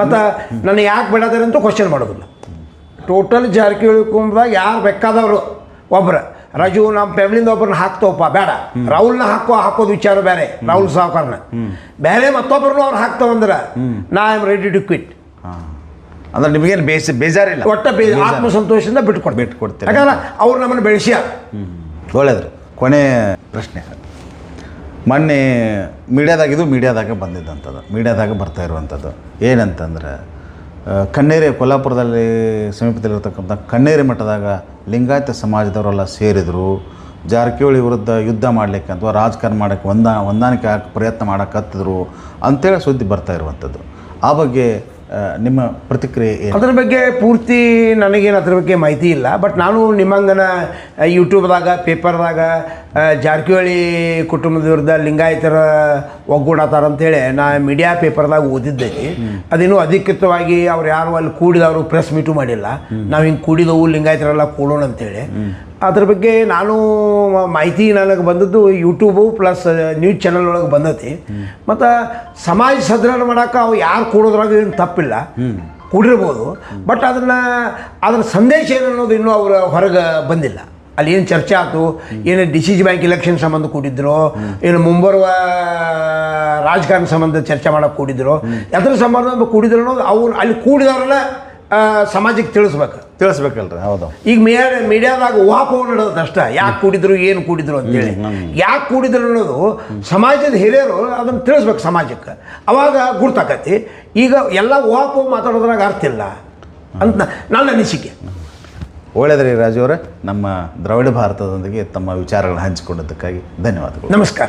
ಮತ್ತು ನನ್ನ ಯಾಕೆ ಬಿಡೋದಾರೆ ಅಂತ ಕ್ವಶನ್ ಮಾಡೋದಿಲ್ಲ ಟೋಟಲ್ ಜಾರಕಿಹೊಳಿ ಕುಂಭದಾಗ ಯಾರು ಬೇಕಾದವರು? ಒಬ್ಬರು ರಜು ನಮ್ಮ ಫ್ಯಾಮಿಲಿಯಿಂದ ಒಬ್ಬರನ್ನ ಹಾಕ್ತವಪ್ಪ ಬೇಡ. ರಾಹುಲ್ನ ಹಾಕೋ ಹಾಕೋದು ವಿಚಾರ ಬೇರೆ ರಾಹುಲ್ ಸಾವುಕಾರನ. ಬೇರೆ ಮತ್ತೊಬ್ಬರನ್ನು ಅವ್ರು ಹಾಕ್ತಾವಂದ್ರೆ ನಾ ಆಮ್ ರೆಡಿ ಟು ಕ್ವಿಟ್
ಅಂದ್ರೆ ನಿಮಗೇನು ಬೇಸ ಬೇಜಾರಿಲ್ಲ?
ಒಟ್ಟ ಬೇ ಆತ್ಮಸಂತೋಷದಿಂದ ಬಿಟ್ಟು
ಕೊಡ್ತೀರ
ಯಾಕಂದ್ರೆ ಅವ್ರು ನಮ್ಮನ್ನು ಬೆಳೆಸ್ಯಾರ.
ಒಳ್ಳೇದ್ರಿ ಕೊನೆ ಪ್ರಶ್ನೆ. ಮೊನ್ನೆ ಮೀಡ್ಯಾದಾಗಿದ್ದು ಮೀಡ್ಯಾದಾಗ ಬಂದಿದ್ದಂಥದ್ದು, ಮೀಡ್ಯಾದಾಗ ಬರ್ತಾ ಇರುವಂಥದ್ದು. ಏನಂತಂದ್ರೆ ಕಣ್ಣೇರಿ ಕೊಲ್ಲಾಪುರದಲ್ಲಿ ಸಮೀಪದಲ್ಲಿರ್ತಕ್ಕಂಥ ಕಣ್ಣೇರಿ ಮಠದಾಗ ಲಿಂಗಾಯತ ಸಮಾಜದವರೆಲ್ಲ ಸೇರಿದರು. ಜಾರಕಿಹೊಳಿ ವಿರುದ್ಧ ಯುದ್ಧ ಮಾಡಲಿಕ್ಕೆ ಅಥವಾ ರಾಜಕಾರಣ ಮಾಡೋಕ್ಕೆ ಹೊಂದ ಹೊಂದಾಣಿಕೆ ಹಾಕಿ ಪ್ರಯತ್ನ ಹತ್ತಿದ್ರು. ಅಂತೇಳಿ ಸುದ್ದಿ ಬರ್ತಾ ಇರುವಂಥದ್ದು. ಆ ಬಗ್ಗೆ ನಿಮ್ಮ ಪ್ರತಿಕ್ರಿಯೆ
ಅದ್ರ ಬಗ್ಗೆ ಪೂರ್ತಿ ನನಗೇನು ಅದ್ರ ಬಗ್ಗೆ ಮಾಹಿತಿ ಇಲ್ಲ. ಬಟ್ ನಾನು ನಿಮ್ಮಂಗನ ಯೂಟ್ಯೂಬ್ದಾಗ ಪೇಪರ್ದಾಗ ಜಾರಕಿಹೊಳಿ ಕುಟುಂಬದ ವಿರುದ್ಧ ಲಿಂಗಾಯತರ ಒಗ್ಗೂಡತಾರ ಅಂತೇಳಿ ನಾ ಮೀಡಿಯಾ ಪೇಪರ್ದಾಗ ಓದಿದ್ದೈತಿ ಅದೇನು ಅಧಿಕೃತವಾಗಿ ಅವ್ರು ಯಾರು ಅಲ್ಲಿ ಕೂಡಿದವರು ಪ್ರೆಸ್ ಮೀಟು ಮಾಡಿಲ್ಲ. ನಾವು ಹಿಂಗೆ ಕೂಡಿದವು, ಲಿಂಗಾಯತರೆಲ್ಲ ಕೂಡೋಣ ಅಂತೇಳಿ. ಅದ್ರ ಬಗ್ಗೆ ನಾನು ಮಾಹಿತಿ ನನಗೆ ಬಂದದ್ದು ಯೂಟ್ಯೂಬು ಪ್ಲಸ್ ನ್ಯೂಸ್ ಚಾನಲ್ ಒಳಗೆ ಬಂದೈತಿ. ಮತ್ತು ಸಮಾಜ ಸದೃಢ ಮಾಡೋಕೆ ಅವು ಯಾರು ಕೂಡೋದ್ರಾಗ ಏನು ತಪ್ಪಿಲ್ಲ. ಕೂಡಿರ್ಬೋದು. ಬಟ್ ಅದನ್ನು ಅದರ ಸಂದೇಶ ಏನು ಅನ್ನೋದು ಇನ್ನೂ ಅವ್ರ ಹೊರಗೆ ಬಂದಿಲ್ಲ. ಅಲ್ಲಿ ಏನು ಚರ್ಚೆ ಆಯಿತು ಏನು D C G bank election ಸಂಬಂಧ ಕೂಡಿದ್ರು ಏನು ಮುಂಬರುವ ರಾಜಕಾರಣ ಸಂಬಂಧ ಚರ್ಚೆ ಮಾಡೋಕೆ ಕೂಡಿದ್ರು ಅದರ ಸಂಬಂಧ ಕೂಡಿದ್ರು ಅನ್ನೋದು ಅವ್ರು ಅಲ್ಲಿ ಕೂಡಿದವ್ರನ್ನ ಆ, ಸಮಾಜಕ್ಕೆ ತಿಳಿಸ್ಬೇಕು.
ತಿಳಿಸ್ಬೇಕಲ್ರಿ ಹೌದು.
ಈಗ ಮೀಡಿಯಾ ಮೀಡಿಯಾದಾಗ ಊಹಾಪೋಹ ನಡೆಯೋದು ಅಷ್ಟ. ಯಾಕೆ ಕೂಡಿದ್ರು ಏನು ಕೂಡಿದ್ರು ಅಂತೇಳಿ ಯಾಕೆ ಕೂಡಿದ್ರು ಅನ್ನೋದು ಸಮಾಜದ ಹಿರಿಯರು ಅದನ್ನು ತಿಳಿಸ್ಬೇಕು ಸಮಾಜಕ್ಕೆ. ಅವಾಗ ಗುರ್ತಾಕತಿ. ಈಗ ಎಲ್ಲ ಊಹಾಪೋಹ ಮಾತಾಡೋದ್ರಾಗ ಅರ್ಥ ಇಲ್ಲ ಅಂತ ನನ್ನ ಅನಿಸಿಕೆ.
ಒಳ್ಳೆಯದ್ರಿ ರಾಜು ಅವರೇ. ನಮ್ಮ ದ್ರಾವಿಡ ಭಾರತದೊಂದಿಗೆ ತಮ್ಮ ವಿಚಾರಗಳನ್ನು ಹಂಚಿಕೊಂಡದ್ದಕ್ಕಾಗಿ ಧನ್ಯವಾದಗಳು.
ನಮಸ್ಕಾರ.